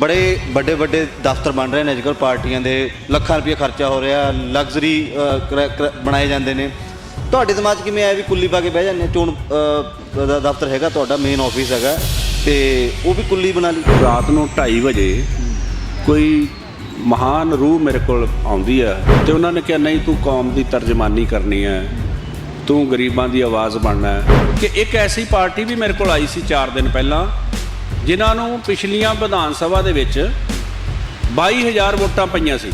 ਬੜੇ ਵੱਡੇ ਵੱਡੇ ਦਫ਼ਤਰ ਬਣ ਰਹੇ ਨੇ ਅੱਜਕੱਲ ਪਾਰਟੀਆਂ ਦੇ, ਲੱਖਾਂ ਰੁਪਏ ਖਰਚਾ ਹੋ ਰਿਹਾ, ਲਗਜ਼ਰੀ ਬਣਾਏ ਜਾਂਦੇ ਨੇ। ਤੁਹਾਡੇ ਦਿਮਾਗ 'ਚ ਕਿਵੇਂ ਆਇਆ ਵੀ ਕੁੱਲੀ ਪਾ ਕੇ ਬਹਿ ਜਾਂਦੇ? ਚੋਣ ਦਾ, ਦਫ਼ਤਰ ਹੈਗਾ ਤੁਹਾਡਾ ਮੇਨ ਆਫਿਸ ਹੈਗਾ, ਤੇ ਉਹ ਵੀ ਕੁੱਲੀ ਬਣਾ ਲਈ। ਰਾਤ ਨੂੰ 2:30 ਵਜੇ ਕੋਈ ਮਹਾਨ ਰੂਹ ਮੇਰੇ ਕੋਲ ਆਉਂਦੀ ਹੈ ਤੇ ਉਹਨਾਂ ਨੇ ਕਿਹਾ, ਨਹੀਂ, ਤੂੰ ਕੌਮ ਦੀ ਤਰਜਮਾਨੀ ਕਰਨੀ ਹੈ ਤੂੰ ਗਰੀਬਾਂ ਦੀ ਆਵਾਜ਼ ਬਣਨਾ ਹੈ। ਕਿ ਇੱਕ ਐਸੀ ਪਾਰਟੀ ਵੀ ਮੇਰੇ ਕੋਲ ਆਈ ਸੀ 4 ਦਿਨ ਪਹਿਲਾਂ ਜਿਨ੍ਹਾਂ ਨੂੰ ਪਿਛਲੀਆਂ ਵਿਧਾਨ ਸਭਾ ਦੇ ਵਿੱਚ 22000 ਵੋਟਾਂ ਪਈਆਂ ਸੀ।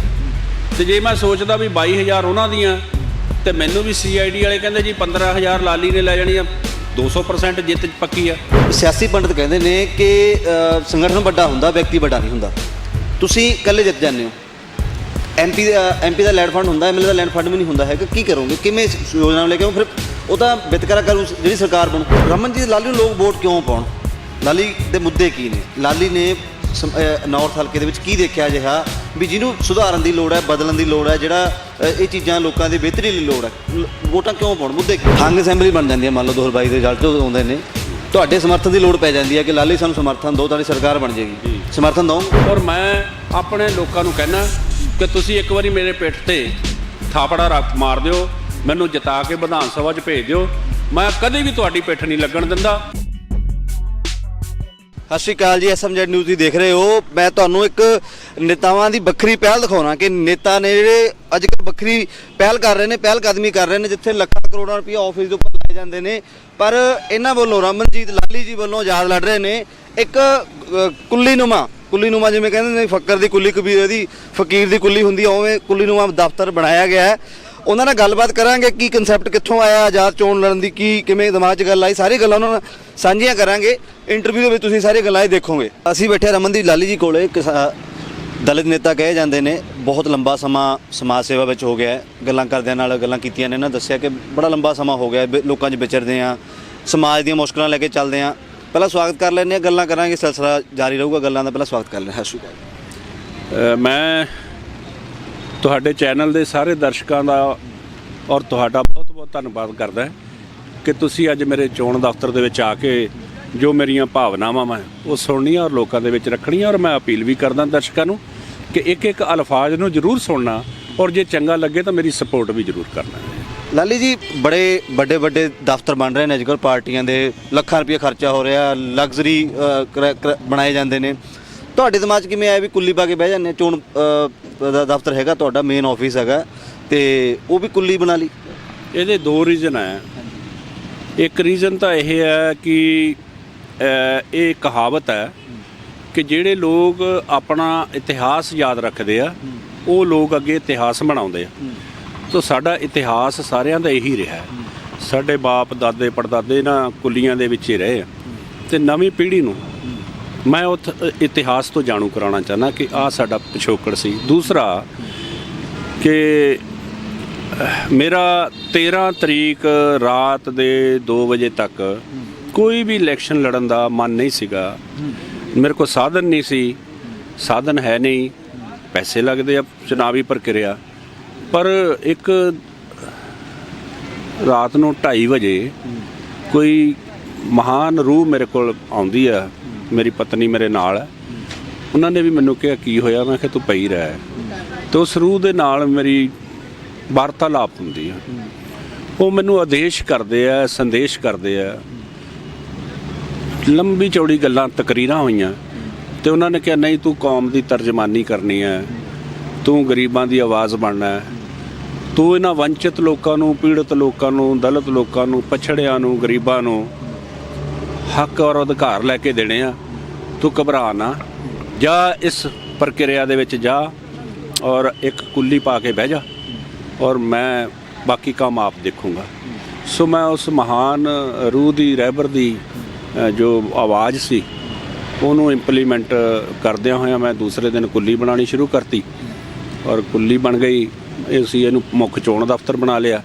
ਤੇ ਜੇ ਮੈਂ ਸੋਚਦਾ ਵੀ 22000 ਉਹਨਾਂ ਦੀਆਂ, ਤੇ ਮੈਨੂੰ ਵੀ ਸੀਆਈਡੀ ਵਾਲੇ ਕਹਿੰਦੇ ਜੀ 15000 ਲਾਲੀ ਨੇ ਲੈ ਜਾਣੀ ਆ 200% ਜਿੱਤ ਪੱਕੀ ਆ। ਸਿਆਸੀ ਪੰਡਤ ਕਹਿੰਦੇ ਨੇ ਕਿ ਸੰਗਠਨ ਵੱਡਾ ਹੁੰਦਾ, ਵਿਅਕਤੀ ਵੱਡਾ ਨਹੀਂ ਹੁੰਦਾ। ਤੁਸੀਂ ਇਕੱਲੇ ਜਿੱਤ ਜਾਂਦੇ ਹੋ। ਐਮਪੀ ਐਮਪੀ ਦਾ ਲੈਂਡ ਫੰਡ ਹੁੰਦਾ ਐਮਐਲਏ ਦਾ ਲੈਂਡ ਫੰਡ ਵੀ ਨਹੀਂ ਹੁੰਦਾ ਹੈਗਾ, ਕੀ ਕਰੋਗੇ? ਕਿਵੇਂ ਯੋਜਨਾ ਨੂੰ ਲੈ ਕੇ ਆਓ? ਫਿਰ ਉਹ ਤਾਂ ਵਿਤਕਰਾ ਕਰੂ ਜਿਹੜੀ ਸਰਕਾਰ ਬਣੂ। ਰਮਨਜੀਤ ਲਾਲੀ ਨੂੰ ਲੋਕ ਵੋਟ ਕਿਉਂ ਪਾਉਣ? ਲਾਲੀ ਦੇ ਮੁੱਦੇ ਕੀ ਨੇ? ਲਾਲੀ ਨੇ ਨਾਰਥ ਹਲਕੇ ਦੇ ਵਿੱਚ ਕੀ ਦੇਖਿਆ ਜਿਹਾ ਵੀ ਜਿਹਨੂੰ ਸੁਧਾਰਨ ਦੀ ਲੋੜ ਹੈ ਬਦਲਣ ਦੀ ਲੋੜ ਹੈ ਜਿਹੜਾ ਇਹ ਚੀਜ਼ਾਂ ਲੋਕਾਂ ਦੀ ਬਿਹਤਰੀ ਲਈ ਲੋੜ ਹੈ। ਵੋਟਾਂ ਕਿਉਂ ਪਾਉਣ? ਮੁੱਦੇ ਕੀ ਹੰਗ ਅਸੈਂਬਲੀ ਬਣ ਜਾਂਦੀ ਹੈ ਮੰਨ ਲਓ 2022 ਦੇ ਰਿਜ਼ਲਟ ਆਉਂਦੇ ਨੇ। ਤੁਹਾਡੇ ਸਮਰਥਨ ਦੀ ਲੋੜ ਪੈ ਜਾਂਦੀ ਹੈ ਕਿ ਲਾਲੀ ਸਾਨੂੰ ਸਮਰਥਨ ਦਿਓ ਤੁਹਾਡੀ ਸਰਕਾਰ ਬਣ ਜਾਏਗੀ। ਸਮਰਥਨ ਦਿਓ ਔਰ ਮੈਂ ਆਪਣੇ ਲੋਕਾਂ ਨੂੰ ਕਹਿਣਾ ਕਿ ਤੁਸੀਂ ਇੱਕ ਵਾਰੀ ਮੇਰੇ ਪਿੱਠ ਤੇ ਥਾਪੜਾ ਰੱਖ ਮਾਰ ਦਿਓ ਮੈਨੂੰ ਜਿਤਾ ਕੇ ਵਿਧਾਨ ਸਭਾ 'ਚ ਭੇਜ ਦਿਓ। ਮੈਂ ਕਦੇ ਵੀ ਤੁਹਾਡੀ ਪਿੱਠ ਨਹੀਂ ਲੱਗਣ ਦਿੰਦਾ। ਸਤਿ ਸ਼੍ਰੀ ਅਕਾਲ ਜੀ, ਐਸਐਮਜੈਡ ਨਿਊਜ਼ ਦੀ ਦੇਖ ਰਹੇ ਹੋ। ਮੈਂ ਤੁਹਾਨੂੰ ਇੱਕ ਨੇਤਾਵਾਂ ਦੀ ਵੱਖਰੀ ਪਹਿਲ ਦਿਖਾਉਣਾ ਕਿ ਨੇਤਾ ਨੇ ਜਿਹੜੇ ਅੱਜ ਕੱਲ੍ਹ ਵੱਖਰੀ ਪਹਿਲ ਕਰ ਰਹੇ ਨੇ, ਪਹਿਲ ਕਦਮੀ ਕਰ ਰਹੇ ਨੇ, ਜਿੱਥੇ ਲੱਖਾਂ ਕਰੋੜਾਂ ਰੁਪਏ ਆਫਿਸ ਦੇ ਉੱਪਰ ਲਾਏ ਜਾਂਦੇ ਨੇ। ਪਰ ਇਹਨਾਂ ਵੱਲੋਂ ਰਮਨਜੀਤ ਲਾਲੀ ਜੀ ਵੱਲੋਂ ਆਜ਼ਾਦ ਲੜ ਰਹੇ ਨੇ। ਇੱਕ ਕੁੱਲੀਨੁਮਾ ਕੁੱਲੀਨੁਮਾ ਜਿਵੇਂ ਕਹਿੰਦੇ ਨੇ, ਫੱਕਰ ਦੀ ਕੁੱਲੀ, ਕਬੀਰ ਦੀ ਫਕੀਰ ਦੀ ਕੁੱਲੀ ਹੁੰਦੀ ਆ, ਉਵੇਂ ਕੁੱਲੀ ਦਫ਼ਤਰ ਬਣਾਇਆ ਗਿਆ ਹੈ। ਉਹਨਾਂ ਨਾਲ ਗੱਲਬਾਤ ਕਰਾਂਗੇ ਕੀ ਕਨਸੈਪਟ ਕਿੱਥੋਂ ਆਇਆ ਆਜ਼ਾਦ ਚੋਣ ਲੜਨ ਦੀ ਕੀ ਕਿਵੇਂ ਦਿਮਾਗ 'ਚ ਗੱਲ ਆਈ ਸਾਰੀ ਗੱਲਾਂ ਉਹਨਾਂ ਨਾਲ ਸਾਂਝੀਆਂ ਕਰਾਂਗੇ। ਇੰਟਰਵਿਊ ਦੇ ਵਿੱਚ ਤੁਸੀਂ ਸਾਰੀ ਗੱਲਾਂ ਇਹ ਦੇਖੋਗੇ। ਅਸੀਂ ਬੈਠੇ ਰਮਨਦੀਪ ਲਾਲੀ ਜੀ ਕੋਲੇ ਕਿਸਾ- ਦਲਿਤ ਨੇਤਾ ਕਹੇ ਜਾਂਦੇ ਨੇ ਬਹੁਤ ਲੰਬਾ ਸਮਾਂ ਸਮਾਜ ਸੇਵਾ ਵਿੱਚ ਹੋ ਗਿਆ ਗੱਲਾਂ ਕਰਦਿਆਂ ਨਾਲ ਗੱਲਾਂ ਕੀਤੀਆਂ ਨੇ ਇਹਨਾਂ ਦੱਸਿਆ ਕਿ ਬੜਾ ਲੰਬਾ ਸਮਾਂ ਹੋ ਗਿਆ ਹੈ, ਲੋਕਾਂ 'ਚ ਵਿਚਰਦੇ ਆ ਸਮਾਜ ਦੀਆਂ ਮੁਸ਼ਕਲਾਂ ਲੈ ਕੇ ਚੱਲਦੇ ਆ ਪਹਿਲਾਂ ਸਵਾਗਤ ਕਰ ਲੈਂਦੇ ਆ ਗੱਲਾਂ ਕਰਾਂਗੇ ਸਿਲਸਿਲਾ ਜਾਰੀ ਰਹੂਗਾ ਗੱਲਾਂ ਦਾ ਪਹਿਲਾਂ ਸਵਾਗਤ ਕਰ ਲੈਂਦੇ ਹਾਂ। ਸਤਿ ਸ਼੍ਰੀ ਅਕਾਲ। ਮੈਂ ਤੁਹਾਡੇ ਚੈਨਲ ਦੇ ਸਾਰੇ ਦਰਸ਼ਕਾਂ ਦਾ ਔਰ ਤੁਹਾਡਾ ਬਹੁਤ-ਬਹੁਤ ਧੰਨਵਾਦ ਕਰਦਾ ਕਿ ਤੁਸੀਂ ਅੱਜ ਮੇਰੇ ਚੋਣ ਦਫ਼ਤਰ ਦੇ ਵਿੱਚ ਆ ਕੇ ਜੋ ਮੇਰੀਆਂ ਭਾਵਨਾਵਾਂ ਮੈਂ ਉਹ ਸੁਣਨੀਆਂ ਔਰ ਲੋਕਾਂ ਦੇ ਵਿੱਚ ਰੱਖਣੀਆਂ ਔਰ ਮੈਂ ਅਪੀਲ ਵੀ ਕਰਦਾ ਦਰਸ਼ਕਾਂ ਨੂੰ ਕਿ ਇੱਕ ਇੱਕ ਅਲਫਾਜ਼ ਨੂੰ ਜ਼ਰੂਰ ਸੁਣਨਾ ਔਰ ਜੇ ਚੰਗਾ ਲੱਗੇ ਤਾਂ ਮੇਰੀ ਸਪੋਰਟ ਵੀ ਜ਼ਰੂਰ ਕਰਨਾ ਲਾਲੀ ਜੀ, ਬੜੇ ਵੱਡੇ ਵੱਡੇ ਦਫ਼ਤਰ ਬਣ ਰਹੇ ਨੇ ਅੱਜਕੱਲ ਪਾਰਟੀਆਂ ਦੇ, ਲੱਖਾਂ ਰੁਪਏ ਖਰਚਾ ਹੋ ਰਿਹਾ, ਲਗਜ਼ਰੀ ਬਣਾਏ ਜਾਂਦੇ ਨੇ। ਤੁਹਾਡੇ ਦਿਮਾਗ 'ਚ ਕਿਵੇਂ ਆਇਆ ਵੀ ਕੁੱਲੀ ਪਾ ਕੇ ਬਹਿ ਜਾਂਦੇ ਚੋਣ ਦਾ, ਦਫ਼ਤਰ ਹੈਗਾ ਤੁਹਾਡਾ ਮੇਨ ਆਫਿਸ ਹੈਗਾ। ਤੇ ਉਹ ਵੀ ਕੁੱਲੀ ਬਣਾ ਲਈ? ਇਹਦੇ ਦੋ ਰੀਜ਼ਨ ਹੈ ਇੱਕ ਰੀਜ਼ਨ ਤਾਂ ਇਹ ਹੈ ਕਿ ਇਹ ਕਹਾਵਤ ਹੈ ਕਿ ਜਿਹੜੇ ਲੋਕ ਆਪਣਾ ਇਤਿਹਾਸ ਯਾਦ ਰੱਖਦੇ ਆ, ਉਹ ਲੋਕ ਅੱਗੇ ਇਤਿਹਾਸ ਬਣਾਉਂਦੇ ਆ। ਤਾਂ ਸਾਡਾ ਇਤਿਹਾਸ ਸਾਰਿਆਂ ਦਾ ਇਹੀ ਰਿਹਾ। ਹੈ ਸਾਡੇ ਬਾਪ, ਦਾਦੇ, ਪੜਦਾਦੇ ਨਾ ਕੁੱਲੀਆਂ ਦੇ ਵਿੱਚ ਹੀ ਰਹੇ ਆ। ਤੇ ਨਵੀਂ ਪੀੜ੍ਹੀ ਨੂੰ ਮੈਂ ਉਹ ਇਤਿਹਾਸ ਤੋਂ ਜਾਣੂ ਕਰਾਉਣਾ ਚਾਹਨਾ ਕਿ ਆ ਸਾਡਾ ਪਿਛੋਕੜ ਸੀ। ਦੂਸਰਾ ਕਿ ਮੇਰਾ 13 ਤਰੀਕ ਰਾਤ ਦੇ 2 ਵਜੇ ਤੱਕ ਕੋਈ ਵੀ ਇਲੈਕਸ਼ਨ ਲੜਨ ਦਾ ਮਨ ਨਹੀਂ ਸੀਗਾ। ਮੇਰੇ ਕੋਲ ਸਾਧਨ ਨਹੀਂ ਸੀ। ਸਾਧਨ ਹੈ ਨਹੀਂ। ਪੈਸੇ ਲੱਗਦੇ ਆ, ਚੁਣਾਵੀ ਪ੍ਰਕਿਰਿਆ। ਪਰ ਇੱਕ ਰਾਤ ਨੂੰ 2:30 ਵਜੇ ਕੋਈ ਮਹਾਨ ਰੂਹ ਮੇਰੇ ਕੋਲ ਆਉਂਦੀ ਆ। ਮੇਰੀ ਪਤਨੀ ਮੇਰੇ ਨਾਲ ਹੈ। ਉਹਨਾਂ ਨੇ ਵੀ ਮੈਨੂੰ ਕਿਹਾ, ਕੀ ਹੋਇਆ? ਮੈਂ ਕਿਹਾ, ਤੂੰ ਪਈ ਰਹਿ। ਤੇ ਉਸ ਰੂਹ ਦੇ ਨਾਲ ਮੇਰੀ ਵਾਰਤਾਲਾਪ ਹੁੰਦੀ ਹੈ ਉਹ ਮੈਨੂੰ ਆਦੇਸ਼ ਕਰਦੇ ਆ, ਸੰਦੇਸ਼ ਕਰਦੇ ਆ। ਲੰਬੀ ਚੌੜੀ ਗੱਲਾਂ, ਤਕਰੀਰਾਂ ਹੋਈਆਂ। ਤੇ ਉਹਨਾਂ ਨੇ ਕਿਹਾ, ਨਹੀਂ, ਤੂੰ ਕੌਮ ਦੀ ਤਰਜਮਾਨੀ ਕਰਨੀ ਹੈ। ਤੂੰ ਗਰੀਬਾਂ ਦੀ ਆਵਾਜ਼ ਬਣਨਾ ਹੈ। ਤੂੰ ਇਹਨਾਂ ਵੰਚਿਤ ਲੋਕਾਂ ਨੂੰ, ਪੀੜਤ ਲੋਕਾਂ ਨੂੰ, ਦਲਿਤ ਲੋਕਾਂ ਨੂੰ, ਪਛੜਿਆਂ ਨੂੰ, ਗਰੀਬਾਂ ਨੂੰ ਹੱਕ ਔਰ ਅਧਿਕਾਰ ਲੈ ਕੇ ਦੇਣੇ ਆ। ਤੂੰ ਘਬਰਾ ਨਾ। ਜਾ ਇਸ ਪ੍ਰਕਿਰਿਆ ਦੇ ਵਿੱਚ ਜਾ ਔਰ ਇੱਕ ਕੁੱਲੀ ਪਾ ਕੇ ਬਹਿ ਜਾ ਔਰ ਮੈਂ ਬਾਕੀ ਕੰਮ ਆਪ ਦੇਖੂੰਗਾ। ਸੋ ਮੈਂ ਉਸ ਮਹਾਨ ਰੂਹ ਦੀ, ਰਹਿਬਰ ਦੀ ਜੋ ਆਵਾਜ਼ ਸੀ, ਉਹਨੂੰ ਇੰਪਲੀਮੈਂਟ ਕਰਦਿਆਂ ਹੋਇਆਂ ਮੈਂ ਦੂਸਰੇ ਦਿਨ ਕੁੱਲੀ ਬਣਾਉਣੀ ਸ਼ੁਰੂ ਕਰਤੀ। ਔਰ ਕੁੱਲੀ ਬਣ ਗਈ, ਅਸੀਂ ਇਹਨੂੰ ਮੁੱਖ ਚੋਣ ਦਫ਼ਤਰ ਬਣਾ ਲਿਆ।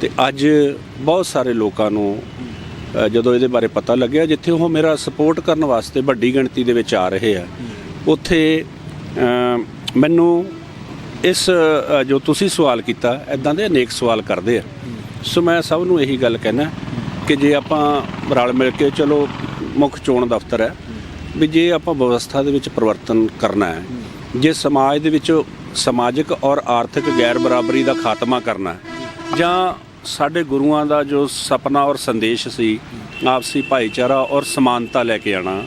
ਤੇ ਅੱਜ ਬਹੁਤ ਸਾਰੇ ਲੋਕਾਂ ਨੂੰ ਜਦੋਂ ਇਹਦੇ ਬਾਰੇ ਪਤਾ ਲੱਗਿਆ, ਜਿੱਥੇ ਉਹ ਮੇਰਾ ਸਪੋਰਟ ਕਰਨ ਵਾਸਤੇ ਵੱਡੀ ਗਿਣਤੀ ਦੇ ਵਿੱਚ ਆ ਰਹੇ ਆ। ਉੱਥੇ ਮੈਨੂੰ ਇਸ ਜੋ ਤੁਸੀਂ ਸਵਾਲ ਕੀਤਾ ਐਦਾਂ ਦੇ ਅਨੇਕ ਸਵਾਲ ਕਰਦੇ ਆ। ਸੋ ਮੈਂ ਸਭ ਨੂੰ ਇਹੀ ਗੱਲ ਕਹਿਣਾ ਕਿ ਜੇ ਆਪਾਂ ਰਲ ਮਿਲ ਕੇ, ਚਲੋ, ਮੁੱਖ ਚੋਣ ਦਫ਼ਤਰ ਹੈ, ਵੀ ਜੇ ਆਪਾਂ ਵਿਵਸਥਾ ਦੇ ਵਿੱਚ ਪਰਿਵਰਤਨ ਕਰਨਾ ਹੈ, ਜੇ ਸਮਾਜ ਦੇ ਵਿੱਚ ਸਮਾਜਿਕ ਔਰ ਆਰਥਿਕ ਗੈਰ ਬਰਾਬਰੀ ਦਾ ਖਾਤਮਾ ਕਰਨਾ ਜਾਂ ਸਾਡੇ ਗੁਰੂਆਂ ਦਾ ਜੋ ਸੁਪਨਾ ਔਰ ਸੰਦੇਸ਼ ਸੀ, ਆਪਸੀ ਭਾਈਚਾਰਾ ਔਰ ਸਮਾਨਤਾ ਲੈ ਕੇ ਆਣਾ,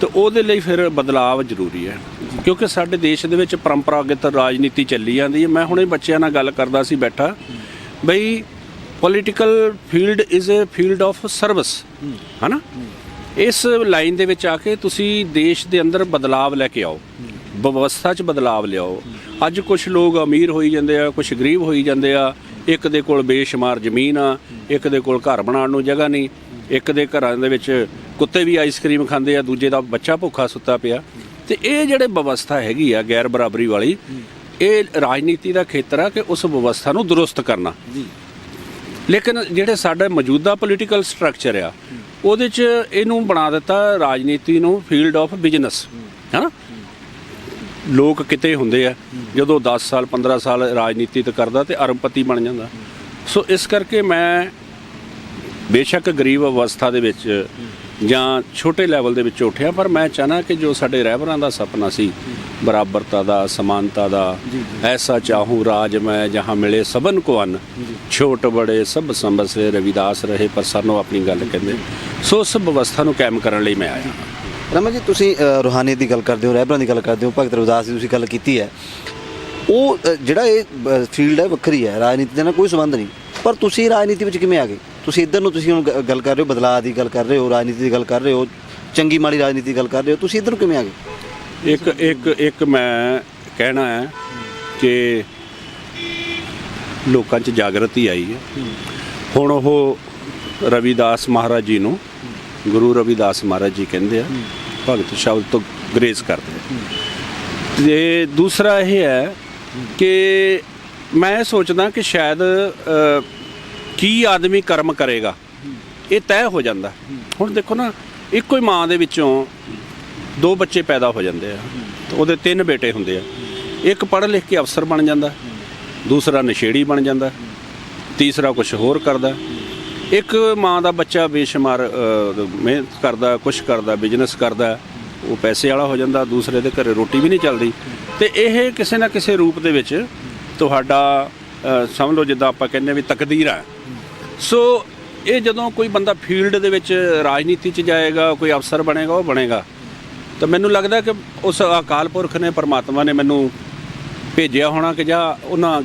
ਤੇ ਉਹਦੇ ਲਈ ਫਿਰ ਬਦਲਾਵ ਜ਼ਰੂਰੀ ਹੈ। ਕਿਉਂਕਿ ਸਾਡੇ ਦੇਸ਼ ਦੇ ਵਿੱਚ ਪਰੰਪਰਾਗਤ ਰਾਜਨੀਤੀ ਚੱਲੀ ਜਾਂਦੀ ਹੈ। ਮੈਂ ਹੁਣੇ ਬੱਚਿਆਂ ਨਾਲ ਗੱਲ ਕਰਦਾ ਸੀ, ਬੈਠਾ। ਬਈ political field is a field of service ਹਨਾ? ਇਸ ਲਾਈਨ ਦੇ ਵਿੱਚ ਆ ਕੇ ਤੁਸੀਂ ਦੇਸ਼ ਦੇ ਅੰਦਰ ਬਦਲਾਵ ਲੈ ਕੇ ਆਓ। ਵਿਵਸਥਾ 'ਚ ਬਦਲਾਵ ਲਿਆਓ। ਅੱਜ ਕੁਝ ਲੋਕ ਅਮੀਰ ਹੋਈ ਜਾਂਦੇ ਆ ਕੁਝ ਗਰੀਬ ਹੋਈ ਜਾਂਦੇ ਆ ਇੱਕ ਦੇ ਕੋਲ ਬੇਸ਼ੁਮਾਰ ਜ਼ਮੀਨ ਆ, ਇੱਕ ਦੇ ਕੋਲ ਘਰ ਬਣਾਉਣ ਨੂੰ ਜਗ੍ਹਾ ਨਹੀਂ, ਇੱਕ ਦੇ ਘਰਾਂ ਦੇ ਵਿੱਚ ਕੁੱਤੇ ਵੀ ਆਈਸਕ੍ਰੀਮ ਖਾਂਦੇ ਆ, ਦੂਜੇ ਦਾ ਬੱਚਾ ਭੁੱਖਾ ਸੁੱਤਾ ਪਿਆ। ਤੇ ਇਹ ਜਿਹੜੇ ਵਿਵਸਥਾ ਹੈਗੀ ਆ ਗੈਰ ਬਰਾਬਰੀ ਵਾਲੀ, ਇਹ ਰਾਜਨੀਤੀ ਦਾ ਖੇਤਰ ਆ ਕਿ ਉਸ ਵਿਵਸਥਾ ਨੂੰ ਦਰੁਸਤ ਕਰਨਾ। ਲੇਕਿਨ ਜਿਹੜੇ ਸਾਡਾ ਮੌਜੂਦਾ ਪੋਲੀਟੀਕਲ ਸਟਰਕਚਰ ਆ, ਉਹਦੇ 'ਚ ਇਹਨੂੰ ਬਣਾ ਦਿੱਤਾ ਰਾਜਨੀਤੀ ਨੂੰ ਫੀਲਡ ਆਫ ਬਿਜ਼ਨਸ ਹੈਨਾ? ਲੋਕ ਕਿਤੇ ਹੁੰਦੇ ਆ ਜਦੋਂ 10 ਸਾਲ 15 ਸਾਲ ਰਾਜਨੀਤੀ ਤੇ ਕਰਦਾ ਤੇ ਅਰਬਪਤੀ ਬਣ ਜਾਂਦਾ। ਸੋ ਇਸ ਕਰਕੇ ਮੈਂ ਬੇਸ਼ੱਕ ਗਰੀਬ ਅਵਸਥਾ ਦੇ ਵਿੱਚ ਜਾਂ ਛੋਟੇ ਲੈਵਲ ਦੇ ਵਿੱਚ ਉੱਠਿਆ ਪਰ ਮੈਂ ਚਾਹਨਾ ਕਿ ਜੋ ਸਾਡੇ ਰਹਿਬਰਾਂ ਦਾ ਸੁਪਨਾ ਸੀ ਬਰਾਬਰਤਾ ਦਾ ਸਮਾਨਤਾ ਦਾ ਐਸਾ ਚਾਹੂੰ ਰਾਜ ਮੈਂ ਜਹਾਂ ਮਿਲੇ ਸਭਨ ਕੋ ਅਨ। ਛੋਟ ਬੜੇ ਸਭ ਸੰਬਸੇ ਰਵਿਦਾਸ ਰਹੇ ਪਰ ਸਾਨੂੰ ਆਪਣੀ ਗੱਲ ਕਹਿੰਦੇ। ਸੋ ਉਸ ਵਿਵਸਥਾ ਨੂੰ ਕਾਇਮ ਕਰਨ ਲਈ ਮੈਂ ਆਇਆ ਰਮਨ ਜੀ ਤੁਸੀਂ ਅ, ਦੀ ਗੱਲ ਕਰਦੇ ਹੋ ਰਹਿਬਰਾਂ ਦੀ ਗੱਲ ਕਰਦੇ ਹੋ ਭਗਤ ਰਵਿਦਾਸ ਦੀ ਤੁਸੀਂ ਗੱਲ ਕੀਤੀ ਹੈ। ਉਹ ਜਿਹੜਾ ਇਹ ਫੀਲਡ ਹੈ ਵੱਖਰੀ ਹੈ ਰਾਜਨੀਤੀ ਦੇ ਨਾਲ ਕੋਈ ਸੰਬੰਧ ਨਹੀਂ। ਪਰ ਤੁਸੀਂ ਰਾਜਨੀਤੀ ਵਿੱਚ ਕਿਵੇਂ ਆ ਗਏ? ਤੁਸੀਂ ਇੱਧਰ ਨੂੰ ਤੁਸੀਂ ਹੁਣ ਗੱਲ ਕਰ ਰਹੇ ਹੋ ਬਦਲਾਅ ਦੀ ਗੱਲ ਕਰ ਰਹੇ ਹੋ ਰਾਜਨੀਤੀ ਦੀ ਗੱਲ ਕਰ ਰਹੇ ਹੋ ਚੰਗੀ ਮਾੜੀ ਰਾਜਨੀਤੀ ਦੀ ਗੱਲ ਕਰ ਰਹੇ ਹੋ ਤੁਸੀਂ ਇੱਧਰ ਨੂੰ ਕਿਵੇਂ ਆ ਗਏ? ਇੱਕ ਇੱਕ ਇੱਕ ਮੈਂ ਕਹਿਣਾ ਹੈ ਕਿ ਲੋਕਾਂ 'ਚ ਜਾਗਰਤੀ ਆਈ ਹੈ। ਹੁਣ ਉਹ ਰਵਿਦਾਸ ਮਹਾਰਾਜ ਜੀ ਨੂੰ ਗੁਰੂ ਰਵਿਦਾਸ ਮਹਾਰਾਜ ਜੀ ਕਹਿੰਦੇ ਆ ਭਗਤ ਸ਼ਬਦ ਤੋਂ ਗ੍ਰੇਸ ਕਰਦੇ ਆ ਤੇ ਦੂਸਰਾ ਇਹ ਹੈ ਕਿ ਮੈਂ ਇਹ ਸੋਚਦਾ ਕਿ ਸ਼ਾਇਦ ਕੀ ਆਦਮੀ ਕਰਮ ਕਰੇਗਾ, ਇਹ ਤੈਅ ਹੋ ਜਾਂਦਾ। ਹੁਣ ਦੇਖੋ ਨਾ, ਇੱਕੋ ਹੀ ਮਾਂ ਦੇ ਵਿੱਚੋਂ ਦੋ ਬੱਚੇ ਪੈਦਾ ਹੋ ਜਾਂਦੇ ਆ, ਤੇ ਉਹਦੇ ਤਿੰਨ ਬੇਟੇ ਹੁੰਦੇ ਆ। ਇੱਕ ਪੜ੍ਹ ਲਿਖ ਕੇ ਅਫਸਰ ਬਣ ਜਾਂਦਾ, ਦੂਸਰਾ ਨਸ਼ੇੜੀ ਬਣ ਜਾਂਦਾ, ਤੀਸਰਾ ਕੁਝ ਹੋਰ ਕਰਦਾ। ਇੱਕ ਮਾਂ ਦਾ ਬੱਚਾ ਬੇਸ਼ੁਮਾਰ ਅ, ਮਿਹਨਤ ਕਰਦਾ ਕੁਛ ਕਰਦਾ ਬਿਜ਼ਨਸ ਕਰਦਾ ਉਹ ਪੈਸੇ ਵਾਲਾ ਹੋ ਜਾਂਦਾ ਦੂਸਰੇ ਦੇ ਘਰੇ ਰੋਟੀ ਵੀ ਨਹੀਂ ਚੱਲਦੀ। ਤੇ ਇਹ ਕਿਸੇ ਨਾ ਕਿਸੇ ਰੂਪ ਦੇ ਵਿੱਚ ਤੁਹਾਡਾ ਅ, ਸਮਝ ਲਓ ਜਿੱਦਾਂ ਆਪਾਂ ਕਹਿੰਦੇ ਵੀ ਤਕਦੀਰ ਹੈ ਸੋ ਇਹ ਜਦੋਂ ਕੋਈ ਬੰਦਾ ਫੀਲਡ ਦੇ ਵਿੱਚ ਰਾਜਨੀਤੀ 'ਚ ਜਾਏਗਾ ਕੋਈ ਅਫਸਰ ਬਣੇਗਾ ਉਹ ਬਣੇਗਾ। ਤਾਂ ਮੈਨੂੰ ਲੱਗਦਾ ਕਿ ਉਸ ਅਕਾਲ ਪੁਰਖ ਨੇ ਪਰਮਾਤਮਾ ਨੇ ਮੈਨੂੰ ਭੇਜਿਆ ਹੋਣਾ ਕਿ ਜਾਂ ਉਹਨਾਂ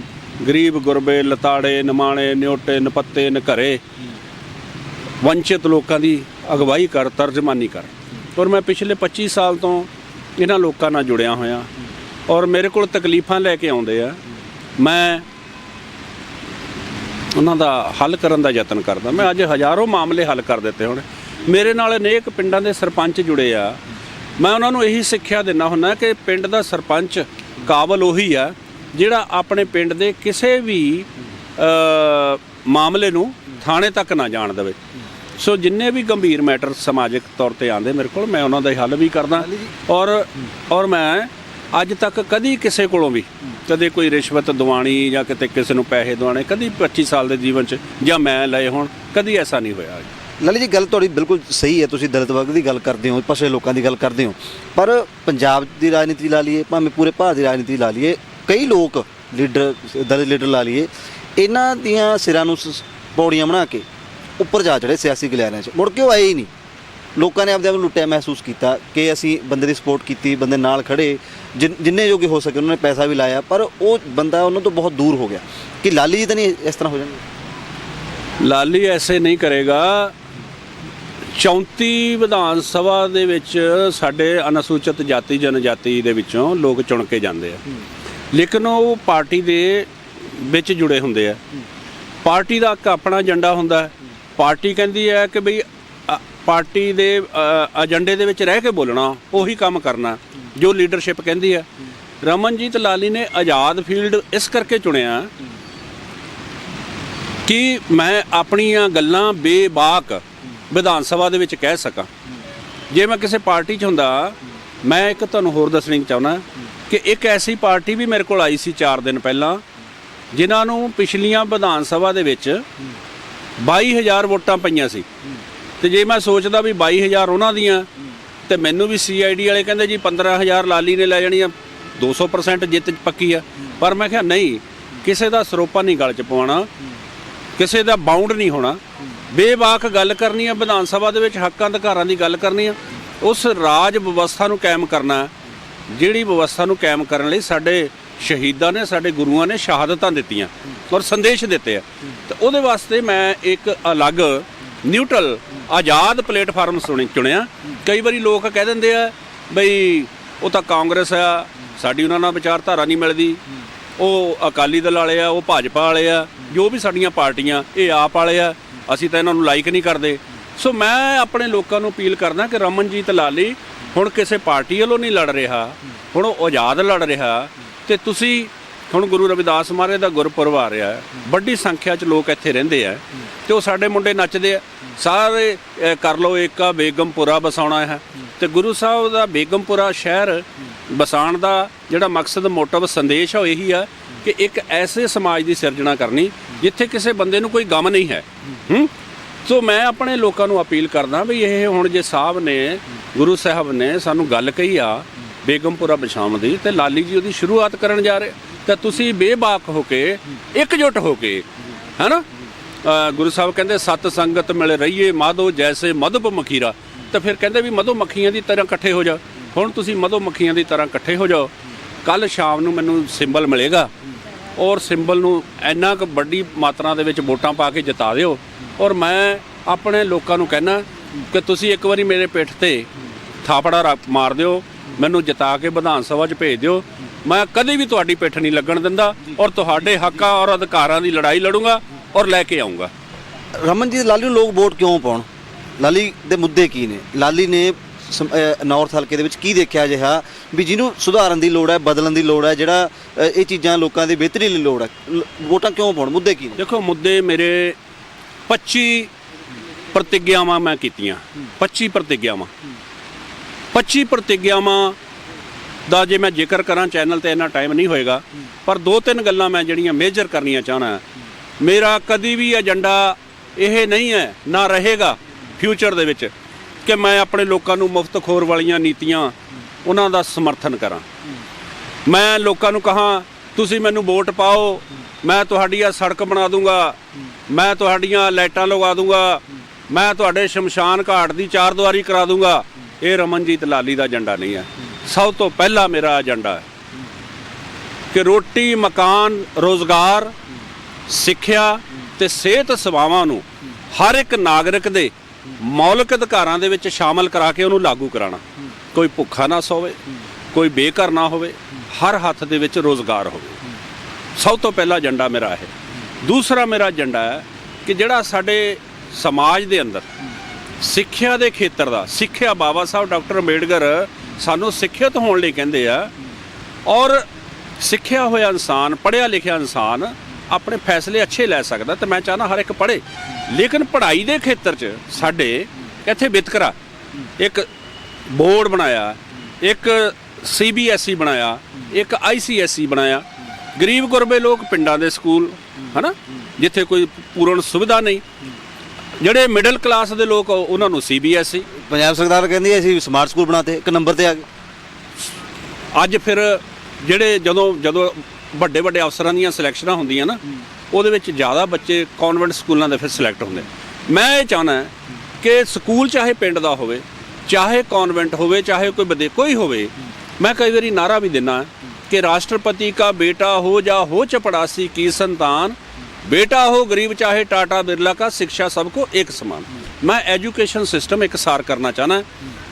ਗਰੀਬ ਗੁਰਬੇ ਲਤਾੜੇ ਨਿਮਾਣੇ ਨਿਓਟੇ ਨਪੱਤੇ ਨਕਰੇ ਵੰਚਿਤ ਲੋਕਾਂ ਦੀ ਅਗਵਾਈ ਕਰ, ਤਰਜਮਾਨੀ ਕਰ। ਔਰ ਮੈਂ ਪਿਛਲੇ 25 ਸਾਲ ਤੋਂ ਇਹਨਾਂ ਲੋਕਾਂ ਨਾਲ ਜੁੜਿਆ ਹੋਇਆ। ਔਰ ਮੇਰੇ ਕੋਲ ਤਕਲੀਫਾਂ ਲੈ ਕੇ ਆਉਂਦੇ ਆ। ਮੈਂ ਉਹਨਾਂ ਦਾ ਹੱਲ ਕਰਨ ਦਾ ਯਤਨ ਕਰਦਾ। ਮੈਂ ਅੱਜ ਹਜ਼ਾਰੋਂ ਮਾਮਲੇ ਹੱਲ ਕਰ ਦਿੱਤੇ ਹੁਣ। ਮੇਰੇ ਨਾਲ ਅਨੇਕ ਪਿੰਡਾਂ ਦੇ ਸਰਪੰਚ ਜੁੜੇ ਆ। ਮੈਂ ਉਹਨਾਂ ਨੂੰ ਇਹੀ ਸਿੱਖਿਆ ਦਿੰਦਾ ਹੁੰਦਾ ਕਿ ਪਿੰਡ ਦਾ ਸਰਪੰਚ ਕਾਬਲ ਉਹੀ ਆ, ਜਿਹੜਾ ਆਪਣੇ ਪਿੰਡ ਦੇ ਕਿਸੇ ਵੀ ਮਾਮਲੇ ਨੂੰ ਥਾਣੇ ਤੱਕ ਨਾ ਜਾਣ ਦੇਵੇ। ਸੋ ਜਿੰਨੇ ਵੀ ਗੰਭੀਰ ਮੈਟਰ ਸਮਾਜਿਕ ਤੌਰ ਤੇ ਆਉਂਦੇ ਮੇਰੇ ਕੋਲ ਮੈਂ ਉਹਨਾਂ ਦਾ ਹੱਲ ਵੀ ਕਰਦਾ। ਔਰ ਔਰ ਮੈਂ ਅੱਜ ਤੱਕ ਕਦੀ ਕਿਸੇ ਕੋਲੋਂ ਵੀ ਕਦੇ ਕੋਈ ਰਿਸ਼ਵਤ ਦਿਵਾਣੀ ਜਾਂ ਕਿਤੇ ਕਿਸੇ ਨੂੰ ਪੈਸੇ ਦਿਵਾਣੇ ਕਦੀ 25 ਸਾਲ ਦੇ ਜੀਵਨ 'ਚ ਜਾਂ ਮੈਂ ਲਏ ਹੋਣ ਕਦੀ ਐਸਾ ਨਹੀਂ ਹੋਇਆ ਲਾਲੀ ਜੀ ਗੱਲ ਤੁਹਾਡੀ ਬਿਲਕੁਲ ਸਹੀ ਹੈ ਤੁਸੀਂ ਦਲਿਤ ਵਰਗ ਦੀ ਗੱਲ ਕਰਦੇ ਹੋ ਪਛੜੇ ਲੋਕਾਂ ਦੀ ਗੱਲ ਕਰਦੇ ਹੋ। ਪਰ ਪੰਜਾਬ ਦੀ ਰਾਜਨੀਤੀ ਲਾ ਲਈਏ ਭਾਵੇਂ ਪੂਰੇ ਭਾਰਤ ਦੀ ਰਾਜਨੀਤੀ ਲਾ ਲਈਏ ਕਈ ਲੋਕ ਲੀਡਰ ਦਲਿਤ ਲੀਡਰ ਲਾ ਲਈਏ ਇਹਨਾਂ ਦੀਆਂ ਸਿਰਾਂ ਨੂੰ ਪੌੜੀਆਂ ਬਣਾ ਕੇ ਉੱਪਰ ਜਾ ਚੜੇ ਸਿਆਸੀ ਗਲਿਆਰਿਆਂ 'ਚ। ਮੁੜ ਕੇ ਉਹ ਆਏ ਹੀ ਨਹੀਂ। ਲੋਕਾਂ ਨੇ ਆਪਦੇ ਆਪ ਨੂੰ ਲੁੱਟਿਆ, ਮਹਿਸੂਸ ਕੀਤਾ ਕਿ ਅਸੀਂ ਬੰਦੇ ਦੀ ਸਪੋਰਟ ਕੀਤੀ, ਬੰਦੇ ਨਾਲ ਖੜੇ, ਜਿਨ- ਜਿੰਨੇ ਜੋਗੇ ਹੋ ਸਕੇ ਉਹਨਾਂ ਨੇ ਪੈਸਾ ਵੀ ਲਾਇਆ। ਪਰ ਉਹ ਬੰਦਾ ਉਹਨਾਂ ਤੋਂ ਬਹੁਤ ਦੂਰ ਹੋ ਗਿਆ ਕਿ ਲਾਲੀ ਜੀ ਤਾਂ ਨਹੀਂ ਇਸ ਤਰ੍ਹਾਂ ਹੋ ਜਾਣਗੇ ਲਾਲੀ ਐਸੇ ਨਹੀਂ ਕਰੇਗਾ। 34 ਵਿਧਾਨ ਸਭਾ ਦੇ ਵਿੱਚ ਸਾਡੇ ਅਨੁਸੂਚਿਤ ਜਾਤੀ, ਜਨਜਾਤੀ ਦੇ ਵਿੱਚੋਂ ਲੋਕ ਚੁਣ ਕੇ ਜਾਂਦੇ ਆ। ਲੇਕਿਨ ਉਹ ਪਾਰਟੀ ਦੇ ਵਿੱਚ ਜੁੜੇ ਹੁੰਦੇ ਆ। ਪਾਰਟੀ ਦਾ ਇੱਕ ਆਪਣਾ ਏਜੰਡਾ ਹੁੰਦਾ ਹੈ। ਪਾਰਟੀ ਕਹਿੰਦੀ ਹੈ ਕਿ ਬਈ ਪਾਰਟੀ ਦੇ ਏਜੰਡੇ ਦੇ ਵਿੱਚ ਰਹਿ ਕੇ ਬੋਲਣਾ, ਉਹੀ ਕੰਮ ਕਰਨਾ, ਜੋ ਲੀਡਰਸ਼ਿਪ ਕਹਿੰਦੀ ਹੈ। ਰਮਨਜੀਤ ਲਾਲੀ ਨੇ ਆਜ਼ਾਦ ਫੀਲਡ ਇਸ ਕਰਕੇ ਚੁਣਿਆ ਕਿ ਮੈਂ ਆਪਣੀਆਂ ਗੱਲਾਂ ਬੇਬਾਕ ਵਿਧਾਨ ਸਭਾ ਦੇ ਵਿੱਚ ਕਹਿ ਸਕਾਂ। ਜੇ ਮੈਂ ਕਿਸੇ ਪਾਰਟੀ 'ਚ ਹੁੰਦਾ, ਮੈਂ ਇੱਕ ਤੁਹਾਨੂੰ ਹੋਰ ਦੱਸਣੀ ਚਾਹੁੰਦਾ ਕਿ ਇੱਕ ਐਸੀ ਪਾਰਟੀ ਵੀ ਮੇਰੇ ਕੋਲ ਆਈ ਸੀ 4 ਦਿਨ ਪਹਿਲਾਂ, ਜਿਨ੍ਹਾਂ ਨੂੰ ਪਿਛਲੀਆਂ ਵਿਧਾਨ ਸਭਾ ਦੇ ਵਿੱਚ 22000 ਵੋਟਾਂ ਪਈਆਂ ਸੀ। ਤੇ ਜੇ ਮੈਂ ਸੋਚਦਾ ਵੀ 22000 ਉਹਨਾਂ ਦੀਆਂ ਤੇ ਮੈਨੂੰ ਵੀ ਸੀਆਈਡੀ ਵਾਲੇ ਕਹਿੰਦੇ ਜੀ 15000 ਲਾਲੀ ਨੇ ਲੈ ਜਾਣੀ ਆ 200% ਜਿੱਤ ਪੱਕੀ ਆ। ਪਰ ਮੈਂ ਕਿਹਾ ਨਹੀਂ ਕਿਸੇ ਦਾ ਸਰੋਪਾ ਨਹੀਂ ਗਲ ਚ ਪਵਾਉਣਾ ਕਿਸੇ ਦਾ ਬਾਉਂਡ ਨਹੀਂ ਹੋਣਾ। ਬੇਬਾਕ ਗੱਲ ਕਰਨੀ ਆ ਵਿਧਾਨ ਸਭਾ ਦੇ ਵਿੱਚ ਹੱਕਾਂ ਅਧਿਕਾਰਾਂ ਦੀ ਗੱਲ ਕਰਨੀ ਆ। ਉਸ ਰਾਜ ਵਿਵਸਥਾ ਨੂੰ ਕਾਇਮ ਕਰਨਾ ਜਿਹੜੀ ਵਿਵਸਥਾ ਨੂੰ ਕਾਇਮ ਕਰਨ ਲਈ ਸਾਡੇ ਸ਼ਹੀਦਾਂ ਨੇ, ਸਾਡੇ ਗੁਰੂਆਂ ਨੇ ਸ਼ਹਾਦਤਾਂ ਦਿੱਤੀਆਂ ਔਰ ਸੰਦੇਸ਼ ਦਿੱਤੇ ਆ। ਤੇ ਉਹਦੇ ਵਾਸਤੇ ਮੈਂ ਇੱਕ ਅਲੱਗ ਨਿਊਟਰਲ ਆਜ਼ਾਦ ਪਲੇਟਫਾਰਮ ਸੁਣੀ ਚੁਣਿਆ। ਕਈ ਵਾਰੀ ਲੋਕ ਕਹਿ ਦਿੰਦੇ ਆ, ਬਈ, ਉਹ ਤਾਂ ਕਾਂਗਰਸ ਆ, ਸਾਡੀ ਉਹਨਾਂ ਨਾਲ ਵਿਚਾਰਧਾਰਾ ਨਹੀਂ ਮਿਲਦੀ। ਉਹ ਅਕਾਲੀ ਦਲ ਵਾਲੇ ਆ, ਉਹ ਭਾਜਪਾ ਵਾਲੇ ਆ, ਜੋ ਵੀ ਸਾਡੀਆਂ ਪਾਰਟੀਆਂ, ਇਹ ਆਪ ਵਾਲੇ ਆ, ਅਸੀਂ ਤਾਂ ਇਹਨਾਂ ਨੂੰ ਲਾਈਕ ਨਹੀਂ ਕਰਦੇ। ਸੋ ਮੈਂ ਆਪਣੇ ਲੋਕਾਂ ਨੂੰ ਅਪੀਲ ਕਰਦਾ ਕਿ ਰਮਨਜੀਤ ਲਾਲੀ ਹੁਣ ਕਿਸੇ ਪਾਰਟੀ ਵੱਲੋਂ ਨਹੀਂ ਲੜ ਰਿਹਾ, ਹੁਣ ਉਹ ਆਜ਼ਾਦ ਲੜ ਰਿਹਾ ਤੇ ਤੁਸੀਂ ਹੁਣ ਗੁਰੂ ਰਵਿਦਾਸ ਮਹਾਰਾਜ ਦਾ ਗੁਰਪੁਰਬ ਆ ਰਿਹਾ ਹੈ, ਵੱਡੀ ਸੰਖਿਆ 'ਚ ਲੋਕ ਇੱਥੇ ਰਹਿੰਦੇ ਆ, ਤੇ ਉਹ ਸਾਡੇ ਮੁੰਡੇ ਨੱਚਦੇ ਆ। ਸਾਰੇ ਕਰ ਲਓ ਏਕਾ ਬੇਗਮਪੁਰਾ ਬਸਾਉਣਾ ਹੈ। ਤੇ ਗੁਰੂ ਸਾਹਿਬ ਦਾ ਬੇਗਮਪੁਰਾ ਸ਼ਹਿਰ ਬਸਾਉਣ ਦਾ ਜਿਹੜਾ ਮਕਸਦ, ਮੋਟਿਵ, ਸੰਦੇਸ਼ ਆ, ਉਹ ਇਹੀ ਆ ਕਿ ਇੱਕ ਐਸੇ ਸਮਾਜ ਦੀ ਸਿਰਜਣਾ ਕਰਨੀ, ਜਿੱਥੇ ਕਿਸੇ ਬੰਦੇ ਨੂੰ ਕੋਈ ਗਮ ਨਹੀਂ ਹੈ। ਹੂੰ? ਸੋ ਮੈਂ ਆਪਣੇ ਲੋਕਾਂ ਨੂੰ ਅਪੀਲ ਕਰਦਾ ਵੀ ਇਹ ਹੁਣ ਜੇ ਸਾਹਿਬ ਨੇ, ਗੁਰੂ ਸਾਹਿਬ ਨੇ ਸਾਨੂੰ ਗੱਲ ਕਹੀ ਆ ਬੇਗਮਪੁਰਾ ਬਿਸ਼ਾਮ ਦੀ ਤੇ ਲਾਲੀ ਜੀ ਉਹਦੀ ਸ਼ੁਰੂਆਤ ਕਰਨ ਜਾ ਰਹੇ। ਤਾਂ ਤੁਸੀਂ ਬੇਬਾਕ ਹੋ ਕੇ, ਇਕਜੁੱਟ ਹੋ ਕੇ, ਹੈਨਾ? ਅਹ ਗੁਰੂ ਸਾਹਿਬ ਕਹਿੰਦੇ, ਸਤ ਸੰਗਤ ਮਿਲ ਰਹੀਏ ਮਾਧੋ, ਜੈਸੇ ਮਧੁਪ ਮਖੀਰਾ। ਤਾਂ ਫਿਰ ਕਹਿੰਦੇ ਵੀ ਮਧੂ ਮੱਖੀਆਂ ਦੀ ਤਰ੍ਹਾਂ ਇਕੱਠੇ ਹੋ ਜਾ। ਹੁਣ ਤੁਸੀਂ ਮਧੂ ਮੱਖੀਆਂ ਦੀ ਤਰ੍ਹਾਂ ਇਕੱਠੇ ਹੋ ਜਾਓ। ਕੱਲ ਸ਼ਾਮ ਨੂੰ ਮੈਨੂੰ ਸਿੰਬਲ ਮਿਲੇਗਾ। ਔਰ ਸਿੰਬਲ ਨੂੰ ਇੰਨਾ ਕੁ ਵੱਡੀ ਮਾਤਰਾ ਦੇ ਵਿੱਚ ਵੋਟਾਂ ਪਾ ਕੇ ਜਿਤਾ ਦਿਓ। ਔਰ ਮੈਂ ਆਪਣੇ ਲੋਕਾਂ ਨੂੰ ਕਹਿਣਾ ਕਿ ਤੁਸੀਂ ਇੱਕ ਵਾਰੀ ਮੇਰੇ ਪਿੱਠ ਤੇ ਥਾਪੜਾ ਰੱਖ- ਮਾਰ ਦਿਓ। ਮੈਨੂੰ ਜਿਤਾ ਕੇ ਵਿਧਾਨ ਸਭਾ 'ਚ ਭੇਜ ਦਿਓ। ਮੈਂ ਕਦੇ ਵੀ ਤੁਹਾਡੀ ਪਿੱਠ ਨਹੀਂ ਲੱਗਣ ਦਿੰਦਾ ਔਰ ਤੁਹਾਡੇ ਹੱਕਾਂ ਔਰ ਅਧਿਕਾਰਾਂ ਦੀ ਲੜਾਈ ਲੜੂੰਗਾ ਔਰ ਲੈ ਕੇ ਆਉਂਗਾ ਰਮਨਜੀਤ ਲਾਲੀ ਨੂੰ ਲੋਕ ਵੋਟ ਕਿਉਂ ਪਾਉਣ? ਲਾਲੀ ਦੇ ਮੁੱਦੇ ਕੀ ਨੇ? ਲਾਲੀ ਨੇ ਨਾਰਥ ਹਲਕੇ ਦੇ ਵਿੱਚ ਕੀ ਦੇਖਿਆ ਜਿਹਾ ਵੀ ਜਿਹਨੂੰ ਸੁਧਾਰਨ ਦੀ ਲੋੜ ਹੈ ਬਦਲਣ ਦੀ ਲੋੜ ਹੈ ਜਿਹੜਾ ਇਹ ਚੀਜ਼ਾਂ ਲੋਕਾਂ ਦੀ ਬਿਹਤਰੀ ਲਈ ਲੋੜ ਹੈ। ਵੋਟਾਂ ਕਿਉਂ ਪਾਉਣ? ਮੁੱਦੇ ਕੀ ਨੇ? ਦੇਖੋ ਮੁੱਦੇ ਮੇਰੇ 25 ਪ੍ਰਤੀਗਿਆਵਾਂ ਮੈਂ ਕੀਤੀਆਂ। 25 ਪ੍ਰਤੀਗਿਆਵਾਂ। 25 ਪ੍ਰਤੀਗਿਆਵਾਂ ਦਾ ਜੇ ਮੈਂ ਜ਼ਿਕਰ ਕਰਾਂ, ਚੈਨਲ ਤੇ ਇੰਨਾ ਟਾਈਮ ਨਹੀਂ ਹੋਏਗਾ। ਪਰ ਦੋ ਤਿੰਨ ਗੱਲਾਂ ਮੈਂ ਜਿਹੜੀਆਂ ਮੇਜਰ ਕਰਨੀਆਂ ਚਾਹਣਾ ਮੇਰਾ ਕਦੀ ਵੀ ਏਜੰਡਾ ਇਹ ਨਹੀਂ ਹੈ, ਨਾ ਰਹੇਗਾ ਫਿਊਚਰ ਦੇ ਵਿੱਚ ਕਿ ਮੈਂ ਆਪਣੇ ਲੋਕਾਂ ਨੂੰ ਮੁਫਤ ਖੋਰ ਵਾਲੀਆਂ ਨੀਤੀਆਂ ਉਹਨਾਂ ਦਾ ਸਮਰਥਨ ਕਰਾਂ। ਮੈਂ ਲੋਕਾਂ ਨੂੰ ਕਹਾਂ, ਤੁਸੀਂ ਮੈਨੂੰ ਵੋਟ ਪਾਓ, ਮੈਂ ਤੁਹਾਡੀ ਆ ਸੜਕ ਬਣਾ ਦੂੰਗਾ, ਮੈਂ ਤੁਹਾਡੀਆਂ ਲਾਈਟਾਂ ਲਗਾ ਦੂੰਗਾ, ਮੈਂ ਤੁਹਾਡੇ ਸ਼ਮਸ਼ਾਨ ਘਾਟ ਦੀ ਚਾਰ ਦੀਵਾਰੀ ਕਰਾ ਦੂੰਗਾ ਇਹ ਰਮਨਜੀਤ ਲਾਲੀ ਦਾ ਏਜੰਡਾ ਨਹੀਂ ਹੈ। ਸਭ ਤੋਂ ਪਹਿਲਾ ਮੇਰਾ ਏਜੰਡਾ ਹੈ ਕਿ ਰੋਟੀ, ਮਕਾਨ, ਰੋਜ਼ਗਾਰ, ਸਿੱਖਿਆ ਤੇ ਸਿਹਤ ਸੇਵਾਵਾਂ ਨੂੰ ਹਰ ਇੱਕ ਨਾਗਰਿਕ ਦੇ ਮੌਲਿਕ ਅਧਿਕਾਰਾਂ ਦੇ ਵਿੱਚ ਸ਼ਾਮਲ ਕਰਾ ਕੇ ਉਹਨੂੰ ਲਾਗੂ ਕਰਾਉਣਾ। ਕੋਈ ਭੁੱਖਾ ਨਾ ਸੋਵੇ, ਕੋਈ ਬੇਘਰ ਨਾ ਹੋਵੇ, ਹਰ ਹੱਥ ਦੇ ਵਿੱਚ ਰੋਜ਼ਗਾਰ ਹੋਵੇ। ਸਭ ਤੋਂ ਪਹਿਲਾ ਏਜੰਡਾ ਮੇਰਾ ਹੈ ਦੂਸਰਾ ਮੇਰਾ ਏਜੰਡਾ ਹੈ ਕਿ ਜਿਹੜਾ ਸਾਡੇ ਸਮਾਜ ਦੇ ਅੰਦਰ ਸਿੱਖਿਆ ਦੇ ਖੇਤਰ ਦਾ, ਸਿੱਖਿਆ ਬਾਬਾ ਸਾਹਿਬ ਡਾਕਟਰ ਅੰਬੇਡਕਰ ਸਾਨੂੰ ਸਿੱਖਿਅਤ ਹੋਣ ਲਈ ਕਹਿੰਦੇ ਆ, ਔਰ ਸਿੱਖਿਆ ਹੋਇਆ ਇਨਸਾਨ, ਪੜ੍ਹਿਆ ਲਿਖਿਆ ਇਨਸਾਨ ਆਪਣੇ ਫੈਸਲੇ ਅੱਛੇ ਲੈ ਸਕਦਾ, ਤੇ ਮੈਂ ਚਾਹਨਾ ਹਰ ਇੱਕ ਪੜ੍ਹੇ। ਲੇਕਿਨ ਪੜ੍ਹਾਈ ਦੇ ਖੇਤਰ 'ਚ ਸਾਡੇ ਇੱਥੇ ਵਿਤਕਰਾ, ਇੱਕ ਬੋਰਡ ਬਣਾਇਆ, ਇੱਕ ਸੀਬੀਐਸਈ ਬਣਾਇਆ, ਇੱਕ ਆਈਸੀਐਸਈ ਬਣਾਇਆ। ਗਰੀਬ ਗੁਰਬੇ ਲੋਕ ਪਿੰਡਾਂ ਦੇ ਸਕੂਲ, ਹਨਾ? ਜਿੱਥੇ ਕੋਈ ਪੂਰਨ ਸੁਵਿਧਾ ਨਹੀਂ। ਜਿਹੜੇ ਮਿਡਲ ਕਲਾਸ ਦੇ ਲੋਕ ਉਹਨਾਂ ਨੂੰ ਸੀਬੀਐਸਈ ਪੰਜਾਬ ਸਰਕਾਰ ਕਹਿੰਦੀ ਹੈ ਅਸੀਂ ਸਮਾਰਟ ਸਕੂਲ ਬਣਾਤੇ ਇੱਕ ਨੰਬਰ ਤੇ ਆ ਗਏ। ਅੱਜ ਫਿਰ ਜਿਹੜੇ ਜਦੋਂ ਜਦੋਂ ਵੱਡੇ ਵੱਡੇ ਅਫਸਰਾਂ ਦੀਆਂ ਸਿਲੈਕਸ਼ਨਾਂ ਹੁੰਦੀਆਂ ਨਾ ਉਹਦੇ ਵਿੱਚ ਜ਼ਿਆਦਾ ਬੱਚੇ ਕਨਵੈਂਟ ਸਕੂਲਾਂ ਦੇ ਫਿਰ ਸਿਲੈਕਟ ਹੁੰਦੇ। ਮੈਂ ਇਹ ਚਾਹਨਾ ਕਿ ਸਕੂਲ ਚਾਹੇ ਪਿੰਡ ਦਾ ਹੋਵੇ ਚਾਹੇ ਕਨਵੈਂਟ ਹੋਵੇ ਚਾਹੇ ਕੋਈ ਬਦੇ ਕੋਈ ਹੋਵੇ ਮੈਂ ਕਈ ਵਾਰੀ ਨਾਰਾ ਵੀ ਦਿੰਨਾ ਕਿ ਰਾਸ਼ਟਰਪਤੀ ਕਾ ਬੇਟਾ ਹੋ ਜਾਂ ਹੋ ਚਪੜਾਸੀ ਕੀ ਸੰਤਾਨ बेटा हो गरीब चाहे टाटा बिरला का शिक्षा सबको एक समान ਮੈਂ ਐਜੂਕੇਸ਼ਨ ਸਿਸਟਮ ਇਕਸਾਰ ਕਰਨਾ ਚਾਹਨਾ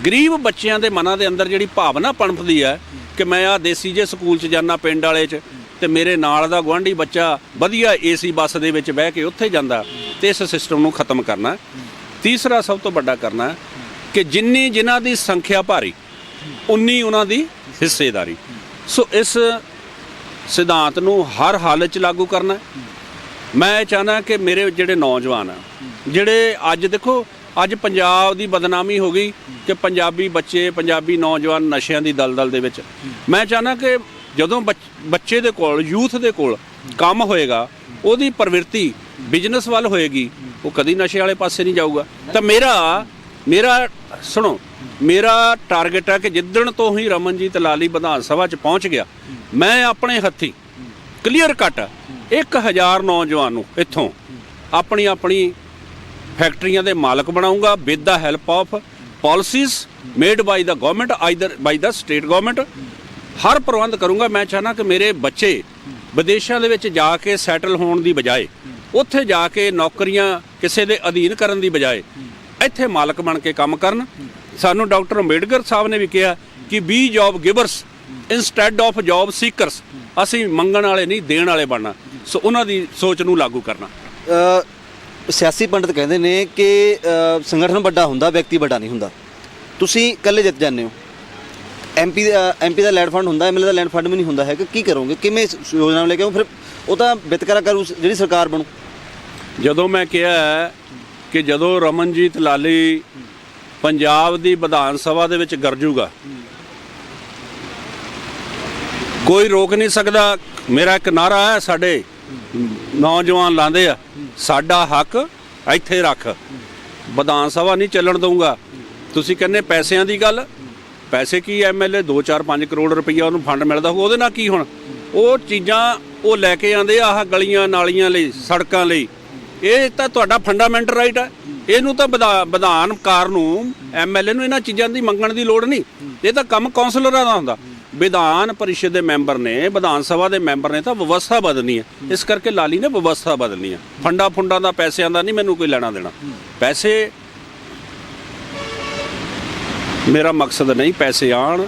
ਗਰੀਬ ਬੱਚਿਆਂ ਦੇ ਮਨਾਂ ਦੇ ਅੰਦਰ ਜਿਹੜੀ ਭਾਵਨਾ ਪਣਪਦੀ ਹੈ ਕਿ ਮੈਂ ਆ ਦੇਸੀ ਜੇ ਸਕੂਲ 'ਚ ਜਾਣਾ ਪਿੰਡ ਵਾਲੇ 'ਚ ਤੇ ਮੇਰੇ ਨਾਲ ਦਾ ਗੁਆਂਢੀ ਬੱਚਾ ਵਧੀਆ ਏਸੀ ਬੱਸ ਦੇ ਵਿੱਚ ਬਹਿ ਕੇ ਉੱਥੇ ਜਾਂਦਾ ਤੇ ਇਸ ਸਿਸਟਮ ਨੂੰ ਖਤਮ ਕਰਨਾ ਹੈ। ਤੀਸਰਾ ਸਭ ਤੋਂ ਵੱਡਾ ਕਰਨਾ ਹੈ ਕਿ ਜਿੰਨੀ ਜਿਨ੍ਹਾਂ ਦੀ ਸੰਖਿਆ ਭਾਰੀ ਉਨੀ ਉਹਨਾਂ ਦੀ ਹਿੱਸੇਦਾਰੀ ਸੋ ਇਸ ਸਿਧਾਂਤ ਨੂੰ ਹਰ ਹਾਲਤ 'ਚ ਲਾਗੂ ਕਰਨਾ ਹੈ। ਮੈਂ ਇਹ ਚਾਹਨਾ ਕਿ ਮੇਰੇ ਜਿਹੜੇ ਨੌਜਵਾਨ ਆ, ਜਿਹੜੇ ਅੱਜ ਦੇਖੋ, ਅੱਜ ਪੰਜਾਬ ਦੀ ਬਦਨਾਮੀ ਹੋ ਗਈ ਕਿ ਪੰਜਾਬੀ ਬੱਚੇ, ਪੰਜਾਬੀ ਨੌਜਵਾਨ ਨਸ਼ਿਆਂ ਦੀ ਦਲਦਲ ਦੇ ਵਿੱਚ। ਮੈਂ ਚਾਹਨਾ ਕਿ ਜਦੋਂ ਬੱਚ- ਬੱਚੇ ਦੇ ਕੋਲ, ਯੂਥ ਦੇ ਕੋਲ ਕੰਮ ਹੋਏਗਾ, ਉਹਦੀ ਪ੍ਰਵਿਰਤੀ ਬਿਜ਼ਨਸ ਵੱਲ ਹੋਏਗੀ, ਉਹ ਕਦੀ ਨਸ਼ੇ ਵਾਲੇ ਪਾਸੇ ਨਹੀਂ ਜਾਊਗਾ। ਤਾਂ ਮੇਰਾ ਮੇਰਾ, ਸੁਣੋ, ਮੇਰਾ ਟਾਰਗੇਟ ਹੈ ਕਿ ਜਿੱਦਣ ਤੋਂ ਹੀ ਰਮਨਜੀਤ ਲਾਲੀ ਵਿਧਾਨ ਸਭਾ 'ਚ ਪਹੁੰਚ ਗਿਆ, ਮੈਂ ਆਪਣੇ ਹੱਥੀ ਕਲੀਅਰ ਕੱਟ। 1000 ਨੌਜਵਾਨ ਨੂੰ ਇੱਥੋਂ ਆਪਣੀ ਆਪਣੀ ਫੈਕਟਰੀਆਂ ਦੇ ਮਾਲਕ ਬਣਾਉਂਗਾ with the help of policies made by the government either by the state government ਹਰ ਪ੍ਰਬੰਧ ਕਰੂੰਗਾ, ਮੈਂ ਚਾਹਨਾ ਕਿ ਮੇਰੇ ਬੱਚੇ ਵਿਦੇਸ਼ਾਂ ਦੇ ਵਿੱਚ ਜਾ ਕੇ ਸੈਟਲ ਹੋਣ ਦੀ ਬਜਾਏ, ਉੱਥੇ ਜਾ ਕੇ ਨੌਕਰੀਆਂ ਕਿਸੇ ਦੇ ਅਧੀਨ ਕਰਨ ਦੀ ਬਜਾਏ, ਇੱਥੇ ਮਾਲਕ ਬਣ ਕੇ ਕੰਮ ਕਰਨ। ਸਾਨੂੰ ਡਾਕਟਰ ਅੰਬੇਡਕਰ ਸਾਹਿਬ ਨੇ ਵੀ ਕਿਹਾ ਕਿ be job givers instead of job seekers ਅਸੀਂ ਮੰਗਣ ਵਾਲੇ ਨਹੀਂ ਦੇਣ ਵਾਲੇ ਬਣਨਾ। ਸੋ ਉਹਨਾਂ ਦੀ ਸੋਚ ਨੂੰ ਲਾਗੂ ਕਰਨਾ। ਸਿਆਸੀ ਪੰਡਤ ਕਹਿੰਦੇ ਨੇ ਕਿ ਸੰਗਠਨ ਵੱਡਾ ਹੁੰਦਾ ਵਿਅਕਤੀ ਵੱਡਾ ਨਹੀਂ ਹੁੰਦਾ। ਤੁਸੀਂ ਇਕੱਲੇ ਜਿੱਤ ਜਾਂਦੇ ਹੋ। ਐਮਪੀ ਐਮਪੀ ਦਾ ਲੈਂਡ ਫੰਡ ਹੁੰਦਾ ਐਮਐਲਏ ਦਾ ਲੈਂਡ ਫੰਡ ਵੀ ਨਹੀਂ ਹੁੰਦਾ ਹੈ ਕਿ ਕੀ ਕਰੋਗੇ? ਕਿਵੇਂ ਯੋਜਨਾ ਨੂੰ ਲੈ ਕੇ ਆਓ? ਫਿਰ ਉਹ ਤਾਂ ਵਿਤਕਰਾ ਕਰੂ ਜਿਹੜੀ ਸਰਕਾਰ ਬਣੂ। ਜਦੋਂ ਮੈਂ ਕਿਹਾ ਕਿ ਜਦੋਂ ਰਮਨਜੀਤ ਲਾਲੀ ਪੰਜਾਬ ਦੀ ਵਿਧਾਨ ਸਭਾ ਦੇ ਵਿੱਚ ਗਰਜੂਗਾ ਕੋਈ ਰੋਕ ਨਹੀਂ ਸਕਦਾ। ਮੇਰਾ ਇੱਕ ਨਾਰਾ ਹੈ, ਸਾਡੇ ਨੌਜਵਾਨ ਲਾਉਂਦੇ ਆ। ਸਾਡਾ ਹੱਕ ਇੱਥੇ ਰੱਖ। ਵਿਧਾਨ ਸਭਾ ਨਹੀਂ ਚੱਲਣ ਦਊਗਾ। ਤੁਸੀਂ ਕਹਿੰਦੇ ਪੈਸਿਆਂ ਦੀ ਗੱਲ। ਪੈਸੇ ਕੀ ਐਮਐਲਏ 2 4 5 ਕਰੋੜ ਰੁਪਈਆ ਉਹਨੂੰ ਫੰਡ ਮਿਲਦਾ ਹੋਊ, ਉਹਦੇ ਨਾਲ ਕੀ ਹੁਣ? ਉਹ ਚੀਜ਼ਾਂ ਉਹ ਲੈ ਕੇ ਆਂਦੇ ਆਹ ਗਲੀਆਂ, ਨਾਲੀਆਂ ਲਈ, ਸੜਕਾਂ ਲਈ। ਇਹ ਤਾਂ ਤੁਹਾਡਾ ਫੰਡਾਮੈਂਟਲ ਰਾਈਟ ਹੈ। ਇਹਨੂੰ ਤਾਂ ਵਿਧਾ- ਵਿਧਾਨਕਾਰ ਨੂੰ ਐਮਐਲਏ ਨੂੰ ਇਹਨਾਂ ਚੀਜ਼ਾਂ ਦੀ ਮੰਗਣ ਦੀ ਲੋੜ ਨਹੀਂ। ਇਹ ਤਾਂ ਕੰਮ ਕਾਉਂਸਲਰਾਂ ਦਾ ਹੁੰਦਾ। ਵਿਧਾਨ ਪਰਿਸ਼ਦ ਦੇ ਮੈਂਬਰ ਨੇ ਵਿਧਾਨ ਸਭਾ ਦੇ ਮੈਂਬਰ ਨੇ ਤਾਂ ਵਿਵਸਥਾ ਬਦਲਣੀ ਹੈ। ਇਸ ਕਰਕੇ ਲਾਲੀ ਨੇ ਵਿਵਸਥਾ ਬਦਲਣੀ ਹੈ। ਫੰਡਾ ਫੁੰਡਾਂ ਦਾ ਪੈਸਿਆਂ ਦਾ ਨਹੀਂ ਮੈਨੂੰ ਕੋਈ ਲੈਣਾ ਦੇਣਾ। ਪੈਸੇ ਮੇਰਾ ਮਕਸਦ ਨਹੀਂ ਪੈਸੇ ਆਣ।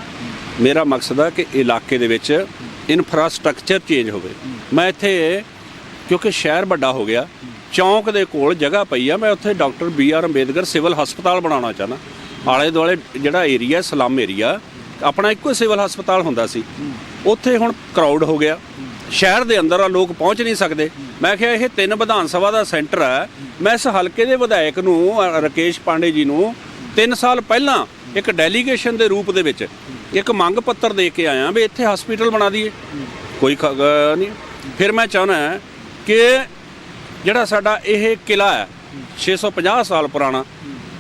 ਮੇਰਾ ਮਕਸਦ ਹੈ ਕਿ ਇਲਾਕੇ ਦੇ ਵਿੱਚ ਇਨਫਰਾਸਟ੍ਰਕਚਰ ਚੇਂਜ ਹੋਵੇ। ਮੈਂ ਇੱਥੇ ਕਿਉਂਕਿ ਸ਼ਹਿਰ ਵੱਡਾ ਹੋ ਗਿਆ ਚੌਂਕ ਦੇ ਕੋਲ ਜਗ੍ਹਾ ਪਈ ਆ। ਮੈਂ ਉੱਥੇ doctor B R Ambedkar civil ਹਸਪਤਾਲ ਬਣਾਉਣਾ ਚਾਹਨਾ ਆਲੇ ਦੁਆਲੇ ਜਿਹੜਾ ਏਰੀਆ ਸਲਮ ਏਰੀਆ ਆਪਣਾ ਇੱਕੋ ਸਿਵਲ ਹਸਪਤਾਲ ਹੁੰਦਾ ਸੀ। ਉੱਥੇ ਹੁਣ ਕਰਾਊਡ ਹੋ ਗਿਆ। ਸ਼ਹਿਰ ਦੇ ਅੰਦਰ ਆ ਲੋਕ ਪਹੁੰਚ ਨਹੀਂ ਸਕਦੇ। ਮੈਂ ਕਿਹਾ ਇਹ ਤਿੰਨ ਵਿਧਾਨ ਸਭਾ ਦਾ ਸੈਂਟਰ ਹੈ। ਮੈਂ ਇਸ ਹਲਕੇ ਦੇ ਵਿਧਾਇਕ ਨੂੰ ਰਾਕੇਸ਼ ਪਾਂਡੇ ਜੀ ਨੂੰ 3 ਸਾਲ ਪਹਿਲਾਂ ਇੱਕ ਡੈਲੀਗੇਸ਼ਨ ਦੇ ਰੂਪ ਦੇ ਵਿੱਚ ਇੱਕ ਮੰਗ ਪੱਤਰ ਦੇ ਕੇ ਆਇਆ ਵੀ ਇੱਥੇ ਹਸਪੀਟਲ ਬਣਾ ਦਈਏ। ਕੋਈ ਨਹੀਂ। ਫਿਰ ਮੈਂ ਚਾਹਨਾ ਕਿ ਜਿਹੜਾ ਸਾਡਾ ਇਹ ਕਿਲਾ ਹੈ 650 ਸਾਲ ਪੁਰਾਣਾ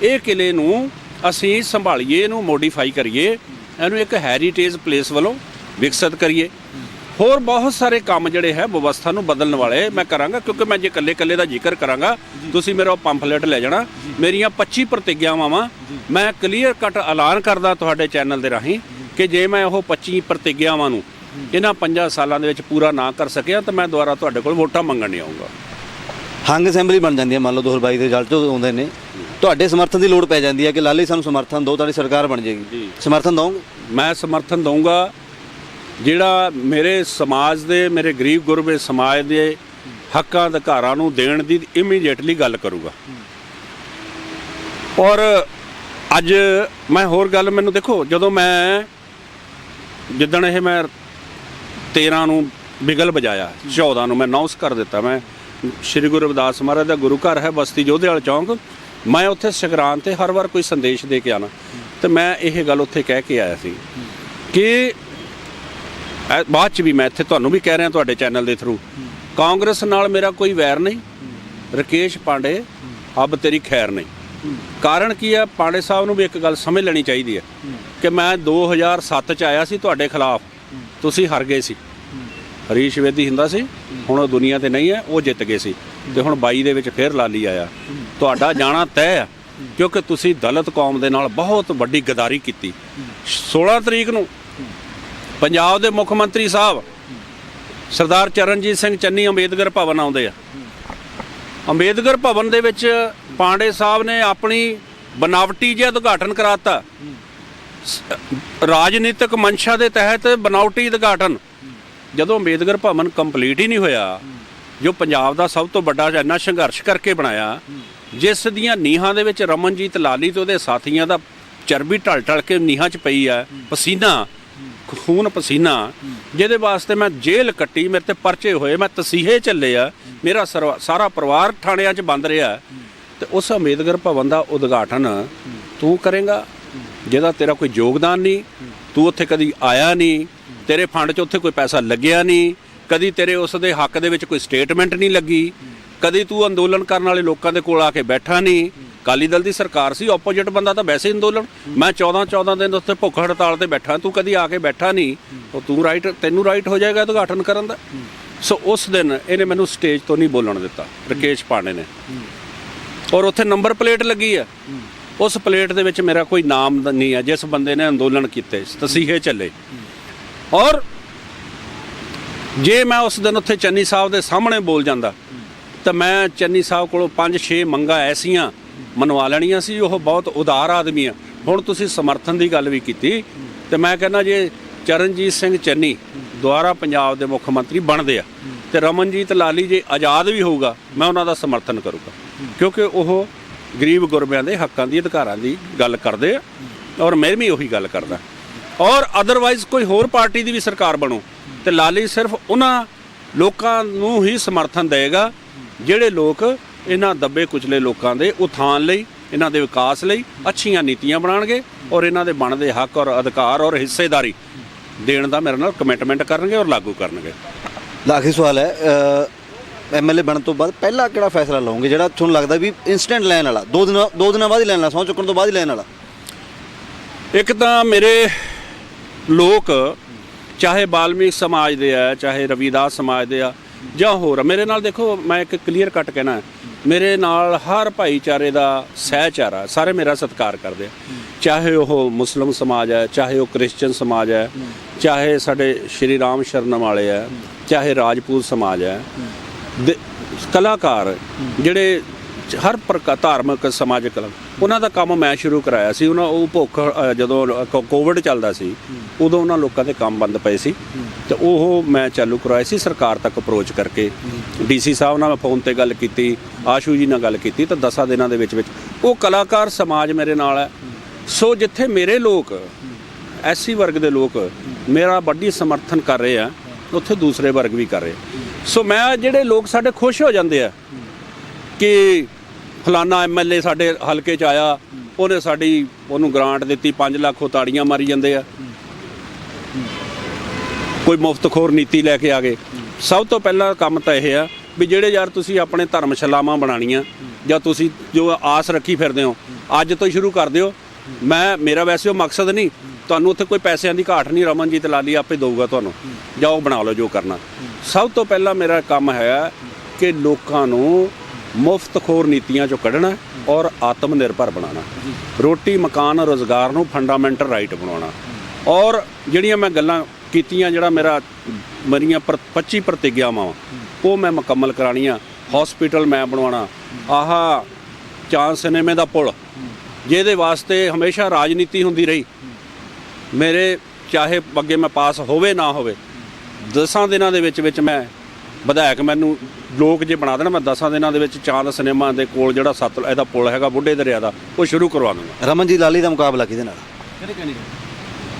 ਇਹ ਕਿਲੇ ਨੂੰ ਅਸੀਂ ਸੰਭਾਲੀਏ ਇਹਨੂੰ ਮੋਡੀਫਾਈ ਕਰੀਏ। ਇਹਨੂੰ ਇੱਕ ਹੈਰੀਟੇਜ ਪਲੇਸ ਵੱਲੋਂ ਵਿਕਸਿਤ ਕਰੀਏ। ਹੋਰ ਬਹੁਤ ਸਾਰੇ ਕੰਮ ਜਿਹੜੇ ਹੈ ਵਿਵਸਥਾ ਨੂੰ ਬਦਲਣ ਵਾਲੇ ਮੈਂ ਕਰਾਂਗਾ ਕਿਉਂਕਿ ਮੈਂ ਜੇ ਇਕੱਲੇ ਇਕੱਲੇ ਦਾ ਜ਼ਿਕਰ ਕਰਾਂਗਾ ਤੁਸੀਂ ਮੇਰਾ ਉਹ ਪੰਫਲੇਟ ਲੈ ਜਾਣਾ। ਮੇਰੀਆਂ 25 ਪ੍ਰਤੀਗਿਆਵਾਂ ਵਾਂ। ਮੈਂ ਕਲੀਅਰ ਕੱਟ ਐਲਾਨ ਕਰਦਾ ਤੁਹਾਡੇ ਚੈਨਲ ਦੇ ਰਾਹੀਂ ਕਿ ਜੇ ਮੈਂ ਉਹ 25 ਪ੍ਰਤੀਗਿਆਵਾਂ ਨੂੰ ਇਹਨਾਂ 5 ਸਾਲਾਂ ਦੇ ਵਿੱਚ ਪੂਰਾ ਨਾ ਕਰ ਸਕਿਆ ਤਾਂ ਮੈਂ ਦੁਬਾਰਾ ਤੁਹਾਡੇ ਕੋਲ ਵੋਟਾਂ ਮੰਗਣ ਨਹੀਂ ਆਉਂਗਾ। ਹੰਗ ਅਸੈਂਬਲੀ ਬਣ ਜਾਂਦੀ ਹੈ ਮੰਨ ਲਓ 2022 ਦੇ ਰਿਜ਼ਲਟ ਆਉਂਦੇ ਨੇ। ਤੁਹਾਡੇ ਸਮਰਥਨ ਦੀ ਲੋੜ ਪੈ ਜਾਂਦੀ ਹੈ ਕਿ ਲਾਲੀ ਸਾਨੂੰ ਸਮਰਥਨ ਦਿਓ ਤੁਹਾਡੀ ਸਰਕਾਰ ਬਣ ਜਾਏਗੀ। ਸਮਰਥਨ ਦਓਗੇ? ਮੈਂ ਸਮਰਥਨ ਦਊਂਗਾ। ਜਿਹੜਾ ਮੇਰੇ ਸਮਾਜ ਦੇ ਮੇਰੇ ਗਰੀਬ ਗੁਰਬੇ ਸਮਾਜ ਦੇ ਹੱਕਾਂ ਅਧਿਕਾਰਾਂ ਨੂੰ ਦੇਣ ਦੀ ਇਮੀਡੀਏਟਲੀ ਗੱਲ ਕਰੂਗਾ। ਔਰ ਅੱਜ ਮੈਂ ਹੋਰ ਗੱਲ ਮੈਨੂੰ ਦੇਖੋ ਜਦੋਂ ਮੈਂ ਜਿੱਦਣ ਇਹ ਮੈਂ 13 ਨੂੰ ਬਿਗਲ ਵਜਾਇਆ 14 ਨੂੰ ਮੈਂ ਅਨਾਉਂਸ ਕਰ ਦਿੱਤਾ ਮੈਂ ਸ੍ਰੀ ਗੁਰੂ ਰਵਿਦਾਸ ਮਹਾਰਾਜ ਦਾ ਗੁਰੂ ਘਰ ਹੈ ਬਸਤੀ ਜੋਧੇਵਾਲ ਚੌਂਕ। ਮੈਂ ਉੱਥੇ ਸੰਗਰਾਂਦ ਤੇ ਹਰ ਵਾਰ ਕੋਈ ਸੰਦੇਸ਼ ਦੇ ਕੇ ਆਣਾ ਤੇ ਮੈਂ ਇਹ ਗੱਲ ਉੱਥੇ ਕਹਿ ਕੇ ਆਇਆ ਸੀ ਕਿ ਬਾਅਦ ਚ ਵੀ ਮੈਂ ਇੱਥੇ ਤੁਹਾਨੂੰ ਵੀ ਕਹਿ ਰਿਹਾ ਤੁਹਾਡੇ ਚੈਨਲ ਦੇ ਥਰੂ ਕਾਂਗਰਸ ਨਾਲ ਮੇਰਾ ਕੋਈ ਵੈਰ ਨਹੀਂ। ਰਕੇਸ਼ ਪਾਂਡੇ, ਅਬ ਤੇਰੀ ਖੈਰ ਨਹੀਂ। ਕਾਰਨ ਕੀ ਹੈ ਪਾਂਡੇ ਸਾਹਿਬ ਨੂੰ ਵੀ ਇੱਕ ਗੱਲ ਸਮਝ ਲੈਣੀ ਚਾਹੀਦੀ ਹੈ ਕਿ ਮੈਂ 2007 ਚ ਆਇਆ ਸੀ ਤੁਹਾਡੇ ਖਿਲਾਫ। ਤੁਸੀਂ ਹਾਰ ਗਏ ਸੀ। ਹਰੀਸ਼ ਵੇਦੀ ਹੁੰਦਾ ਸੀ, ਹੁਣ ਉਹ ਦੁਨੀਆ ਤੇ ਨਹੀਂ ਹੈ, ਉਹ ਜਿੱਤ ਗਏ ਸੀ। ਤੇ ਹੁਣ 22 ਦੇ ਵਿੱਚ ਫੇਰ ਲਾਲੀ ਆਇਆ। ਤੁਹਾਡਾ ਜਾਣਾ ਤੈਅ ਹੈ ਕਿਉਂਕਿ ਤੁਸੀਂ ਦਲਿਤ ਕੌਮ ਦੇ ਨਾਲ ਬਹੁਤ ਵੱਡੀ ਗਦਾਰੀ ਕੀਤੀ। 16 ਤਰੀਕ ਨੂੰ ਪੰਜਾਬ ਦੇ ਮੁੱਖ ਮੰਤਰੀ ਸਾਹਿਬ ਸਰਦਾਰ ਚਰਨਜੀਤ ਸਿੰਘ ਚੰਨੀ ਅੰਬੇਦਕਰ ਭਵਨ ਆਉਂਦੇ ਆ। ਅੰਬੇਦਕਰ ਭਵਨ ਦੇ ਵਿੱਚ ਪਾਂਡੇ ਸਾਹਿਬ ਨੇ ਆਪਣੀ ਬਨਾਵਟੀ ਜਿਹਾ ਉਦਘਾਟਨ ਕਰਾਤਾ। ਰਾਜਨੀਤਿਕ ਮਨਸ਼ਾ ਦੇ ਤਹਿਤ ਬਨਾਵਟੀ ਉਦਘਾਟਨ। ਜਦੋਂ ਅੰਬੇਦਕਰ ਭਵਨ ਕੰਪਲੀਟ ਹੀ ਨਹੀਂ ਹੋਇਆ ਜੋ ਪੰਜਾਬ ਦਾ ਸਭ ਤੋਂ ਵੱਡਾ ਇੰਨਾ ਸੰਘਰਸ਼ ਕਰਕੇ ਬਣਾਇਆ, ਜਿਸ ਦੀਆਂ ਨੀਹਾਂ ਦੇ ਵਿੱਚ ਰਮਨਜੀਤ ਲਾਲੀ ਤੇ ਉਹਦੇ ਸਾਥੀਆਂ ਦਾ ਚਰਬੀ ਢਲ ਢਲ ਕੇ ਨੀਹਾਂ 'ਚ ਪਈ ਆ, ਪਸੀਨਾ, ਖੂਨ ਪਸੀਨਾ, ਜਿਹਦੇ ਵਾਸਤੇ ਮੈਂ ਜੇਲ੍ਹ ਕੱਟੀ, ਮੇਰੇ ਤੇ ਪਰਚੇ ਹੋਏ, ਮੈਂ ਤਸੀਹੇ ਚੱਲੇ ਆ, ਮੇਰਾ ਸਰਵਾ- ਸਾਰਾ ਪਰਿਵਾਰ ਥਾਣਿਆਂ 'ਚ ਬੰਦ ਰਿਹਾ। ਤੇ ਉਸ ਅੰਬੇਦਕਰ ਭਵਨ ਦਾ ਉਦਘਾਟਨ ਤੂੰ ਕਰੇਗਾ, ਜਿਹਦਾ ਤੇਰਾ ਕੋਈ ਯੋਗਦਾਨ ਨਹੀਂ, ਤੂੰ ਉੱਥੇ ਕਦੀ ਆਇਆ ਨਹੀਂ, ਤੇਰੇ ਫੰਡ 'ਚ ਉੱਥੇ ਕੋਈ ਪੈਸਾ ਲੱਗਿਆ ਨਹੀਂ ਕਦੀ ਤੇਰੇ ਉਸ ਦੇ ਹੱਕ ਦੇ ਵਿੱਚ ਕੋਈ ਸਟੇਟਮੈਂਟ ਨਹੀਂ ਲੱਗੀ, ਕਦੀ ਤੂੰ ਅੰਦੋਲਨ ਕਰਨ ਵਾਲੇ ਲੋਕਾਂ ਦੇ ਕੋਲ ਆ ਕੇ ਬੈਠਾ ਨਹੀਂ। ਅਕਾਲੀ ਦਲ ਦੀ ਸਰਕਾਰ ਸੀ ਆਪੋਜੀਟ ਬੰਦਾ ਤਾਂ ਵੈਸੇ ਅੰਦੋਲਨ। ਮੈਂ 14 14 ਦਿਨ ਉੱਥੇ ਭੁੱਖ ਹੜਤਾਲ ਤੇ ਬੈਠਾ, ਤੂੰ ਕਦੀ ਆ ਕੇ ਬੈਠਾ ਨਹੀਂ। ਉਹ ਤੂੰ ਰਾਈਟ ਤੈਨੂੰ ਰਾਈਟ ਹੋ ਜਾਏਗਾ ਉਦਘਾਟਨ ਕਰਨ ਦਾ। ਸੋ ਉਸ ਦਿਨ ਇਹਨੇ ਮੈਨੂੰ ਸਟੇਜ ਤੋਂ ਨਹੀਂ ਬੋਲਣ ਦਿੱਤਾ, ਰਕੇਸ਼ ਪਾਣੇ ਨੇ। ਔਰ ਉੱਥੇ ਨੰਬਰ ਪਲੇਟ ਲੱਗੀ ਆ। ਉਸ ਪਲੇਟ ਦੇ ਵਿੱਚ ਮੇਰਾ ਕੋਈ ਨਾਮ ਨਹੀਂ ਹੈ ਜਿਸ ਬੰਦੇ ਨੇ ਅੰਦੋਲਨ ਕੀਤੇ, ਤਸੀਹੇ ਚੱਲੇ। ਔਰ ਜੇ ਮੈਂ ਉਸ ਦਿਨ ਉੱਥੇ ਚੰਨੀ ਸਾਹਿਬ ਦੇ ਸਾਹਮਣੇ ਬੋਲ ਜਾਂਦਾ, ਤਾਂ ਮੈਂ ਚੰਨੀ ਸਾਹਿਬ ਕੋਲੋਂ 5-6 ਮੰਗਾਂ ਐਸੀਆਂ ਮਨਵਾ ਲੈਣੀਆਂ ਸੀ, ਉਹ ਬਹੁਤ ਉਦਾਰ ਆਦਮੀ ਆ। ਹੁਣ ਤੁਸੀਂ ਸਮਰਥਨ ਦੀ ਗੱਲ ਵੀ ਕੀਤੀ, ਤੇ ਮੈਂ ਕਹਿੰਦਾ ਜੇ ਚਰਨਜੀਤ ਸਿੰਘ ਚੰਨੀ ਦੁਆਰਾ ਪੰਜਾਬ ਦੇ ਮੁੱਖ ਮੰਤਰੀ ਬਣਦੇ ਆ, ਤੇ ਰਮਨਜੀਤ ਲਾਲੀ ਜੇ ਆਜ਼ਾਦ ਵੀ ਹੋਊਗਾ, ਮੈਂ ਉਹਨਾਂ ਦਾ ਸਮਰਥਨ ਕਰੂੰਗਾ। ਕਿਉਂਕਿ ਉਹ ਗਰੀਬ ਗੁਰਬਿਆਂ ਦੇ ਹੱਕਾਂ ਦੀ, ਅਧਿਕਾਰਾਂ ਦੀ ਗੱਲ ਕਰਦੇ ਆ, ਔਰ ਮੈਂ ਵੀ ਉਹੀ ਗੱਲ ਕਰਦਾ। ਔਰ ਅਦਰਵਾਈਜ਼ ਕੋਈ ਹੋਰ ਪਾਰਟੀ ਦੀ ਵੀ ਸਰਕਾਰ ਬਣੋ ਤੇ ਲਾਲੀ ਸਿਰਫ ਉਹਨਾਂ ਲੋਕਾਂ ਨੂੰ ਹੀ ਸਮਰਥਨ ਦੇਗਾ ਜਿਹੜੇ ਲੋਕ ਇਹਨਾਂ ਦੱਬੇ ਕੁਚਲੇ ਲੋਕਾਂ ਦੇ ਉਥਾਨ ਲਈ ਇਹਨਾਂ ਦੇ ਵਿਕਾਸ ਲਈ ਅੱਛੀਆਂ ਨੀਤੀਆਂ ਬਣਾਉਣਗੇ ਔਰ ਇਹਨਾਂ ਦੇ ਬਣਦੇ ਹੱਕ ਔਰ ਅਧਿਕਾਰ ਔਰ ਹਿੱਸੇਦਾਰੀ ਦੇਣ ਦਾ ਮੇਰੇ ਨਾਲ ਕਮਿਟਮੈਂਟ ਕਰਨਗੇ ਔਰ ਲਾਗੂ ਕਰਨਗੇ। ਆਖਰੀ ਸਵਾਲ ਹੈ ਐਮਐਲਏ ਬਣਨ ਤੋਂ ਬਾਅਦ ਪਹਿਲਾ ਕਿਹੜਾ ਫੈਸਲਾ ਲਓਗੇ? ਜਿਹੜਾ ਤੁਹਾਨੂੰ ਲੱਗਦਾ ਵੀ ਇਨਸਟੈਂਟ ਲੈਣ ਵਾਲਾ ਦੋ ਦਿਨ ਦੋ ਦਿਨਾਂ ਬਾਅਦ ਹੀ ਲੈਣ ਵਾਲਾ ਸਹੁੰ ਚੁੱਕਣ ਤੋਂ ਬਾਅਦ ਹੀ ਲੈਣ ਵਾਲਾ? ਇੱਕ ਤਾਂ ਮੇਰੇ ਲੋਕ ਚਾਹੇ ਬਾਲਮੀਕ ਸਮਾਜ ਦੇ ਆ, ਚਾਹੇ ਰਵੀਦਾਸ ਸਮਾਜ ਦੇ ਆ, ਜਾਂ ਹੋਰ ਆ। ਮੇਰੇ ਨਾਲ ਦੇਖੋ, ਮੈਂ ਇੱਕ ਕਲੀਅਰ ਕੱਟ ਕਹਿਣਾ ਮੇਰੇ ਨਾਲ ਹਰ ਭਾਈਚਾਰੇ ਦਾ ਸਹਿਚਾਰਾ, ਸਾਰੇ ਮੇਰਾ ਸਤਿਕਾਰ ਕਰਦੇ ਆ ਚਾਹੇ ਉਹ ਮੁਸਲਮ ਸਮਾਜ ਹੈ, ਚਾਹੇ ਉਹ ਕ੍ਰਿਸਚੀਅਨ ਸਮਾਜ ਹੈ, ਚਾਹੇ ਸਾਡੇ ਸ਼੍ਰੀ ਰਾਮ ਸ਼ਰਨ ਵਾਲੇ ਆ, ਚਾਹੇ ਰਾਜਪੂਤ ਸਮਾਜ ਹੈ ਦੇ- ਕਲਾਕਾਰ ਜਿਹੜੇ ਹਰ ਪ੍ਰਕਾਰ ਧਾਰਮਿਕ ਸਮਾਜਿਕ ਉਹਨਾਂ ਦਾ ਕੰਮ ਮੈਂ ਸ਼ੁਰੂ ਕਰਾਇਆ ਸੀ। ਉਹਨਾਂ ਉਹ ਭੁੱਖ ਅ, ਜਦੋਂ ਕੋ- ਕੋਵਿਡ ਚੱਲਦਾ ਸੀ ਉਦੋਂ ਉਹਨਾਂ ਲੋਕਾਂ ਦੇ ਕੰਮ ਬੰਦ ਪਏ ਸੀ। ਤੇ ਉਹ ਮੈਂ ਚਾਲੂ ਕਰਵਾਇਆ ਸੀ ਸਰਕਾਰ ਤੱਕ ਅਪਰੋਚ ਕਰਕੇ। ਡੀਸੀ ਸਾਹਿਬ ਨਾਲ ਮੈਂ ਫੋਨ ਤੇ ਗੱਲ ਕੀਤੀ ਆਸ਼ੂ ਜੀ ਨਾਲ ਗੱਲ ਕੀਤੀ ਤਾਂ 10 ਦਿਨਾਂ ਦੇ ਵਿੱਚ ਵਿੱਚ। ਉਹ ਕਲਾਕਾਰ ਸਮਾਜ ਮੇਰੇ ਨਾਲ ਹੈ। ਸੋ ਜਿੱਥੇ ਮੇਰੇ ਲੋਕ ਐਸੀ ਵਰਗ ਦੇ ਲੋਕ ਮੇਰਾ ਵੱਡੀ ਸਮਰਥਨ ਕਰ ਰਹੇ ਆ ਉੱਥੇ ਦੂਸਰੇ ਵਰਗ ਵੀ ਕਰ ਰਹੇ ਸੋ ਮੈਂ ਜਿਹੜੇ ਲੋਕ ਸਾਡੇ ਖੁਸ਼ ਹੋ ਜਾਂਦੇ ਆ ਕਿ ਫਲਾਨਾ ਐਮਐਲਏ ਸਾਡੇ ਹਲਕੇ ਚ ਆਇਆ, ਉਹਨੇ ਸਾਡੀ, ਉਹਨੂੰ ਗ੍ਰਾਂਟ ਦਿੱਤੀ 5 ਲੱਖ ਉਹ ਤਾੜੀਆਂ ਮਾਰੀ ਜਾਂਦੇ ਆ। ਕੋਈ ਮੁਫਤਖੋਰ ਨੀਤੀ ਲੈ ਕੇ ਆ ਗਏ। ਸਭ ਤੋਂ ਪਹਿਲਾਂ ਕੰਮ ਤਾਂ ਇਹ ਆ ਵੀ ਜਿਹੜੇ ਯਾਰ ਤੁਸੀਂ ਆਪਣੇ ਧਰਮਸ਼ਾਲਾਵਾਂ ਬਣਾਣੀਆਂ ਜਾਂ ਤੁਸੀਂ ਜੋ ਆਸ ਰੱਖੀ ਫਿਰਦੇ ਹੋ, ਅੱਜ ਤੋਂ ਸ਼ੁਰੂ ਕਰ ਦਿਓ। ਮੈਂ, ਮੇਰਾ ਵੈਸੇ ਉਹ ਮਕਸਦ ਨਹੀਂ, ਤੁਹਾਨੂੰ ਉੱਥੇ ਕੋਈ ਪੈਸਿਆਂ ਦੀ ਘਾਟ ਨਹੀਂ, ਰਮਨਜੀਤ ਲਾਲੀ ਆਪੇ ਦਊਗਾ ਤੁਹਾਨੂੰ, ਜਾਂ ਉਹ ਬਣਾ ਲਓ ਜੋ ਕਰਨਾ। ਸਭ ਤੋਂ ਪਹਿਲਾਂ ਮੇਰਾ ਕੰਮ ਹੈ ਕਿ ਲੋਕਾਂ ਨੂੰ ਮੁਫਤਖੋਰ ਨੀਤੀਆਂ ਚੋਂ ਕੱਢਣਾ ਔਰ ਆਤਮ ਨਿਰਭਰ ਬਣਾਉਣਾ ਰੋਟੀ ਮਕਾਨ ਰੋਜ਼ਗਾਰ ਨੂੰ ਫੰਡਾਮੈਂਟਲ ਰਾਈਟ ਬਣਾਉਣਾ। ਔਰ ਜਿਹੜੀਆਂ ਮੈਂ ਗੱਲਾਂ ਕੀਤੀਆਂ ਜਿਹੜਾ ਮੇਰਾ ਮਰੀਆਂ ਪਰ 25 ਪ੍ਰਤੀਗਿਆਵਾਂ ਉਹ ਮੈਂ ਮੁਕੰਮਲ ਕਰਾਣੀਆਂ ਹਸਪੀਟਲ ਮੈਂ ਬਣਵਾਉਣਾ। ਆਹ ਚਾਂਦ ਸਿਨੇਮੇ ਦਾ ਪੁਲ। ਜਿਹਦੇ ਵਾਸਤੇ ਹਮੇਸ਼ਾ ਰਾਜਨੀਤੀ ਹੁੰਦੀ ਰਹੀ। ਮੇਰੇ ਚਾਹੇ ਅੱਗੇ ਮੈਂ ਪਾਸ ਹੋਵੇ ਨਾ ਹੋਵੇ ਦਸਾਂ ਦਿਨਾਂ ਦੇ ਵਿੱਚ ਵਿੱਚ ਮੈਂ ਵਿਧਾਇਕ ਮੈਨੂੰ ਲੋਕ ਜੇ ਬਣਾ ਦੇਣ ਮੈਂ ਦਸਾਂ ਦਿਨਾਂ ਦੇ ਵਿੱਚ ਚਾਂਦ ਸਿਨੇਮਾ ਦੇ ਕੋਲ ਜਿਹੜਾ ਸੱਤ ਇਹਦਾ ਪੁਲ ਹੈਗਾ ਬੁੱਢੇ ਦਰਿਆ ਦਾ ਉਹ ਸ਼ੁਰੂ ਕਰਵਾ ਦੂੰਗਾ। ਰਮਨਜੀਤ ਲਾਲੀ ਦਾ ਮੁਕਾਬਲਾ ਕਿਹਦੇ ਨਾਲ?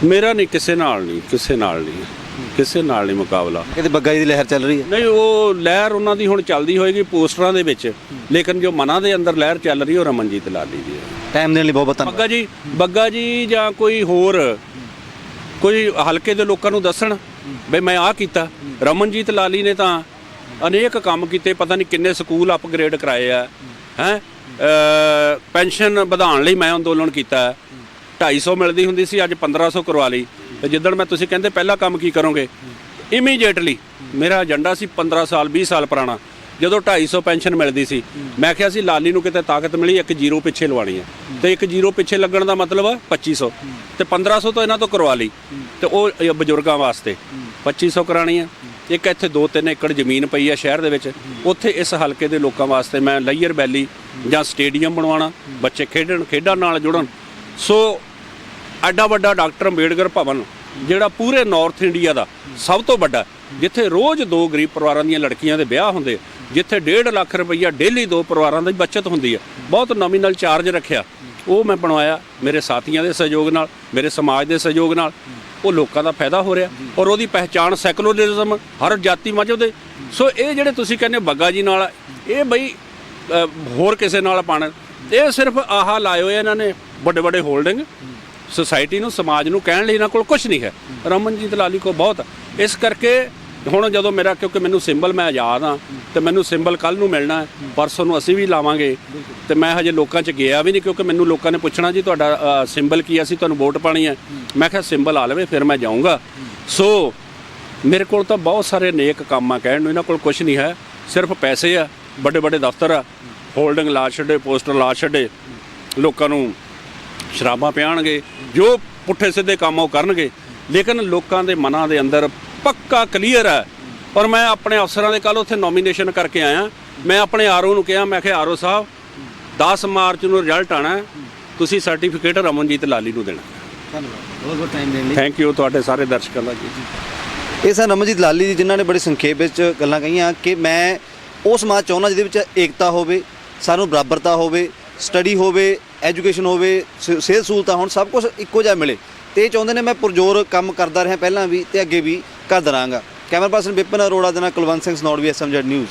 ਮੇਰਾ ਨਹੀਂ ਕਿਸੇ ਨਾਲ ਨਹੀਂ ਕਿਸੇ ਨਾਲ ਨਹੀਂ ਕਿਸੇ ਨਾਲ ਨਹੀਂ ਮੁਕਾਬਲਾ। ਕਿਤੇ ਬੱਗਾ ਜੀ ਦੀ ਲਹਿਰ ਚੱਲ ਰਹੀ ਹੈ? ਨਹੀਂ ਉਹ ਲਹਿਰ ਉਹਨਾਂ ਦੀ ਹੁਣ ਚੱਲਦੀ ਹੋਏਗੀ ਪੋਸਟਰਾਂ ਦੇ ਵਿੱਚ ਲੇਕਿਨ ਜੋ ਮਨਾਂ ਦੇ ਅੰਦਰ ਲਹਿਰ ਚੱਲ ਰਹੀ ਹੈ ਉਹ ਰਮਨਜੀਤ ਲਾਲੀ ਦੀ ਹੈ। ਟਾਈਮ ਦੇਣ ਲਈ ਬਹੁਤ ਬਹੁਤ ਬੱਗਾ ਜੀ ਬੱਗਾ ਜੀ ਜਾਂ ਕੋਈ ਹੋਰ ਕੋਈ ਹਲਕੇ ਦੇ ਲੋਕਾਂ ਨੂੰ ਦੱਸਣ ਬਈ ਮੈਂ ਆਹ ਕੀਤਾ। ਰਮਨਜੀਤ ਲਾਲੀ ਨੇ ਤਾਂ ਅਨੇਕ ਕੰਮ ਕੀਤੇ, ਪਤਾ ਨਹੀਂ ਕਿੰਨੇ ਸਕੂਲ ਅਪਗ੍ਰੇਡ ਕਰਾਏ ਆ। ਹੈ? ਪੈਨਸ਼ਨ ਵਧਾਉਣ ਲਈ ਮੈਂ ਅੰਦੋਲਨ ਕੀਤਾ। ਹੈ 250 ਮਿਲਦੀ ਹੁੰਦੀ ਸੀ, ਅੱਜ 1500 ਕਰਵਾ ਲਈ। ਤੇ ਜਿੱਦਣ ਮੈਂ ਤੁਸੀਂ ਕਹਿੰਦੇ ਪਹਿਲਾ ਕੰਮ ਕੀ ਕਰੋਗੇ? ਇਮੀਡੀਏਟਲੀ ਮੇਰਾ ਏਜੰਡਾ ਸੀ 15 ਸਾਲ 20 ਸਾਲ ਪੁਰਾਣਾ। ਜਦੋਂ 250 ਪੈਨਸ਼ਨ ਮਿਲਦੀ ਸੀ, ਮੈਂ ਕਿਹਾ ਸੀ, ਲਾਲੀ ਨੂੰ ਕਿਤੇ ਤਾਕਤ ਮਿਲੀ, ਇੱਕ ਜ਼ੀਰੋ ਪਿੱਛੇ ਲਵਾਣੀ ਹੈ। ਤੇ ਇੱਕ ਜ਼ੀਰੋ ਪਿੱਛੇ ਲੱਗਣ ਦਾ ਮਤਲਬ ਆ 2500 ਤੇ 1500 ਤੋਂ ਇਹਨਾਂ ਤੋਂ ਕਰਵਾ ਲਈ। ਤੇ ਉਹ ਬਜ਼ੁਰਗਾਂ ਵਾਸਤੇ 2500 ਕਰਾਣੀ ਹੈ। ਇੱਕ ਇੱਥੇ 2-3 ਏਕੜ ਜ਼ਮੀਨ ਪਈ ਹੈ ਸ਼ਹਿਰ ਦੇ ਵਿੱਚ। ਉੱਥੇ ਇਸ ਹਲਕੇ ਦੇ ਲੋਕਾਂ ਵਾਸਤੇ ਮੈਂ ਲਈਅਰ ਵੈਲੀ ਜਾਂ ਸਟੇਡੀਅਮ ਬਣਵਾਉਣਾ, ਬੱਚੇ ਖੇਡਣ, ਖੇਡਾਂ ਨਾਲ ਜੁੜਨ। ਸੋ, ਐਡਾ ਵੱਡਾ ਡਾਕਟਰ ਅੰਬੇਡਕਰ ਭਵਨ, ਜਿਹੜਾ ਪੂਰੇ ਨਾਰਥ ਇੰਡੀਆ ਦਾ ਸਭ ਤੋਂ ਵੱਡਾ ਜਿੱਥੇ ਰੋਜ਼ ਦੋ ਗਰੀਬ ਪਰਿਵਾਰਾਂ ਦੀਆਂ ਲੜਕੀਆਂ ਦੇ ਵਿਆਹ ਹੁੰਦੇ ਜਿੱਥੇ 1.5 ਲੱਖ ਰੁਪਈਆ ਡੇਲੀ ਦੋ ਪਰਿਵਾਰਾਂ ਦੀ ਬਚਤ ਹੁੰਦੀ ਹੈ ਬਹੁਤ ਨੋਮੀਨਲ ਚਾਰਜ ਰੱਖਿਆ। ਉਹ ਮੈਂ ਬਣਵਾਇਆ ਮੇਰੇ ਸਾਥੀਆਂ ਦੇ ਸਹਿਯੋਗ ਨਾਲ, ਮੇਰੇ ਸਮਾਜ ਦੇ ਸਹਿਯੋਗ ਨਾਲ। ਉਹ ਲੋਕਾਂ ਦਾ ਫਾਇਦਾ ਹੋ ਰਿਹਾ ਔਰ ਉਹਦੀ ਪਹਿਚਾਣ ਸੈਕੂਲਰਿਜ਼ਮ ਹਰ ਜਾਤੀ ਮਜ਼ਹਬ ਦੇ। ਸੋ ਇਹ ਜਿਹੜੇ ਤੁਸੀਂ ਕਹਿੰਦੇ ਬੱਗਾ ਜੀ ਨਾਲ, ਇਹ ਬਈ ਹੋਰ ਕਿਸੇ ਨਾਲ ਪਾਣ ਇਹ ਸਿਰਫ ਆਹਾ ਲਾਇਓ ਇਹਨਾਂ ਨੇ ਵੱਡੇ ਵੱਡੇ ਹੋਲਡਿੰਗ ਸੋਸਾਇਟੀ ਨੂੰ, ਸਮਾਜ ਨੂੰ ਕਹਿਣ ਲਈ ਇਹਨਾਂ ਕੋਲ ਕੁਝ ਨਹੀਂ ਹੈ। ਰਮਨਜੀਤ ਲਾਲੀ ਕੋ ਬਹੁਤ ਇਸ ਕਰਕੇ ਹੁਣ ਜਦੋਂ ਮੇਰਾ, ਕਿਉਂਕਿ ਮੈਨੂੰ ਸਿੰਬਲ ਮੈਂ ਆਜ਼ਾਦ ਆ, ਤੇ ਮੈਨੂੰ ਸਿੰਬਲ ਕੱਲ ਨੂੰ ਮਿਲਣਾ ਹੈ, ਪਰਸੋਂ ਨੂੰ ਅਸੀਂ ਵੀ ਲਾਵਾਂਗੇ। ਤੇ ਮੈਂ ਹਜੇ ਲੋਕਾਂ 'ਚ ਗਿਆ ਵੀ ਨਹੀਂ, ਕਿਉਂਕਿ ਮੈਨੂੰ ਲੋਕਾਂ ਨੇ ਪੁੱਛਣਾ ਜੀ ਤੁਹਾਡਾ ਸਿੰਬਲ ਕੀ ਹੈ, ਅਸੀਂ ਤੁਹਾਨੂੰ ਵੋਟ ਪਾਣੀ ਹੈ। ਮੈਂ ਕਿਹਾ ਸਿੰਬਲ ਆ ਲਵੇ, ਫਿਰ ਮੈਂ ਜਾਊਂਗਾ। ਸੋ ਮੇਰੇ ਕੋਲ ਤਾਂ ਬਹੁਤ ਸਾਰੇ ਨੇਕ ਕੰਮ ਆ ਕਹਿਣ ਨੂੰ, ਇਹਨਾਂ ਕੋਲ ਕੁਝ ਨਹੀਂ ਹੈ। ਸਿਰਫ ਪੈਸੇ ਆ ਵੱਡੇ ਵੱਡੇ ਦਫ਼ਤਰ ਆ, ਹੋਲਡਿੰਗ ਲਾ ਛੱਡੇ, ਪੋਸਟਰ ਲਾ ਛੱਡੇ, ਲੋਕਾਂ ਨੂੰ ਸ਼ਰਾਬਾਂ ਪਿਆਣਗੇ, ਜੋ ਪੁੱਠੇ ਸਿੱਧੇ ਕੰਮ ਉਹ ਕਰਨਗੇ। ਲੇਕਿਨ ਲੋਕਾਂ ਦੇ ਮਨਾਂ ਦੇ ਅੰਦਰ ਪੱਕਾ ਕਲੀਅਰ ਹੈ। ਔਰ ਮੈਂ ਆਪਣੇ ਅਫਸਰਾਂ ਦੇ ਕੱਲ ਉੱਥੇ ਨੋਮੀਨੇਸ਼ਨ ਕਰਕੇ ਆਇਆ। ਮੈਂ ਆਪਣੇ ਆਰਓ ਨੂੰ ਕਿਹਾ, ਮੈਂ ਕਿਹਾ, ਆਰਓ ਸਾਹਿਬ 10 ਮਾਰਚ ਨੂੰ ਰਿਜ਼ਲਟ ਆਣਾ ਤੁਸੀਂ ਸਰਟੀਫਿਕੇਟ ਰਮਨਜੀਤ ਲਾਲੀ ਨੂੰ ਦੇਣਾ ਧੰਨਵਾਦ ਬਹੁਤ ਬਹੁਤ ਟਾਈਮ ਦੇਣ ਲਈ ਥੈਂਕ ਯੂ ਤੁਹਾਡੇ ਸਾਰੇ ਦਰਸ਼ਕਾਂ ਦਾ ਜੀ। ਇਹ ਸਨ ਰਮਨਜੀਤ ਲਾਲੀ ਜੀ, ਜਿਨ੍ਹਾਂ ਨੇ ਬੜੇ ਸੰਖੇਪ ਵਿੱਚ ਗੱਲਾਂ ਕਹੀਆਂ ਕਿ ਮੈਂ ਉਹ ਸਮਾਜ ਚਾਹੁੰਦਾ ਜਿਹਦੇ ਵਿੱਚ ਏਕਤਾ ਹੋਵੇ ਸਾਨੂੰ ਬਰਾਬਰਤਾ ਹੋਵੇ ਸਟੱਡੀ ਹੋਵੇ ਐਜੂਕੇਸ਼ਨ ਹੋਵੇ, ਸ- ਸਿਹਤ ਸਹੂਲਤਾਂ ਹੋਣ, ਸਭ ਕੁਝ ਇੱਕੋ ਜਿਹਾ ਮਿਲੇ। ਤੇ ਇਹ ਚਾਹੁੰਦੇ ਨੇ ਮੈਂ ਪੁਰਜੋਰ ਕੰਮ ਕਰਦਾ ਰਿਹਾ ਪਹਿਲਾਂ ਵੀ ਤੇ ਅੱਗੇ ਵੀ ਕਰਦਾ ਰਹਾਂਗਾ। ਕੈਮਰਾ ਪਰਸਨ ਵਿਪਨ ਅਰੋੜਾ ਦੇ ਨਾਲ ਕੁਲਵੰਤ ਸਿੰਘ ਸਨੌੜ, ਵੀ ਐਸਐਮਜੈਡ ਨਿਊਜ਼।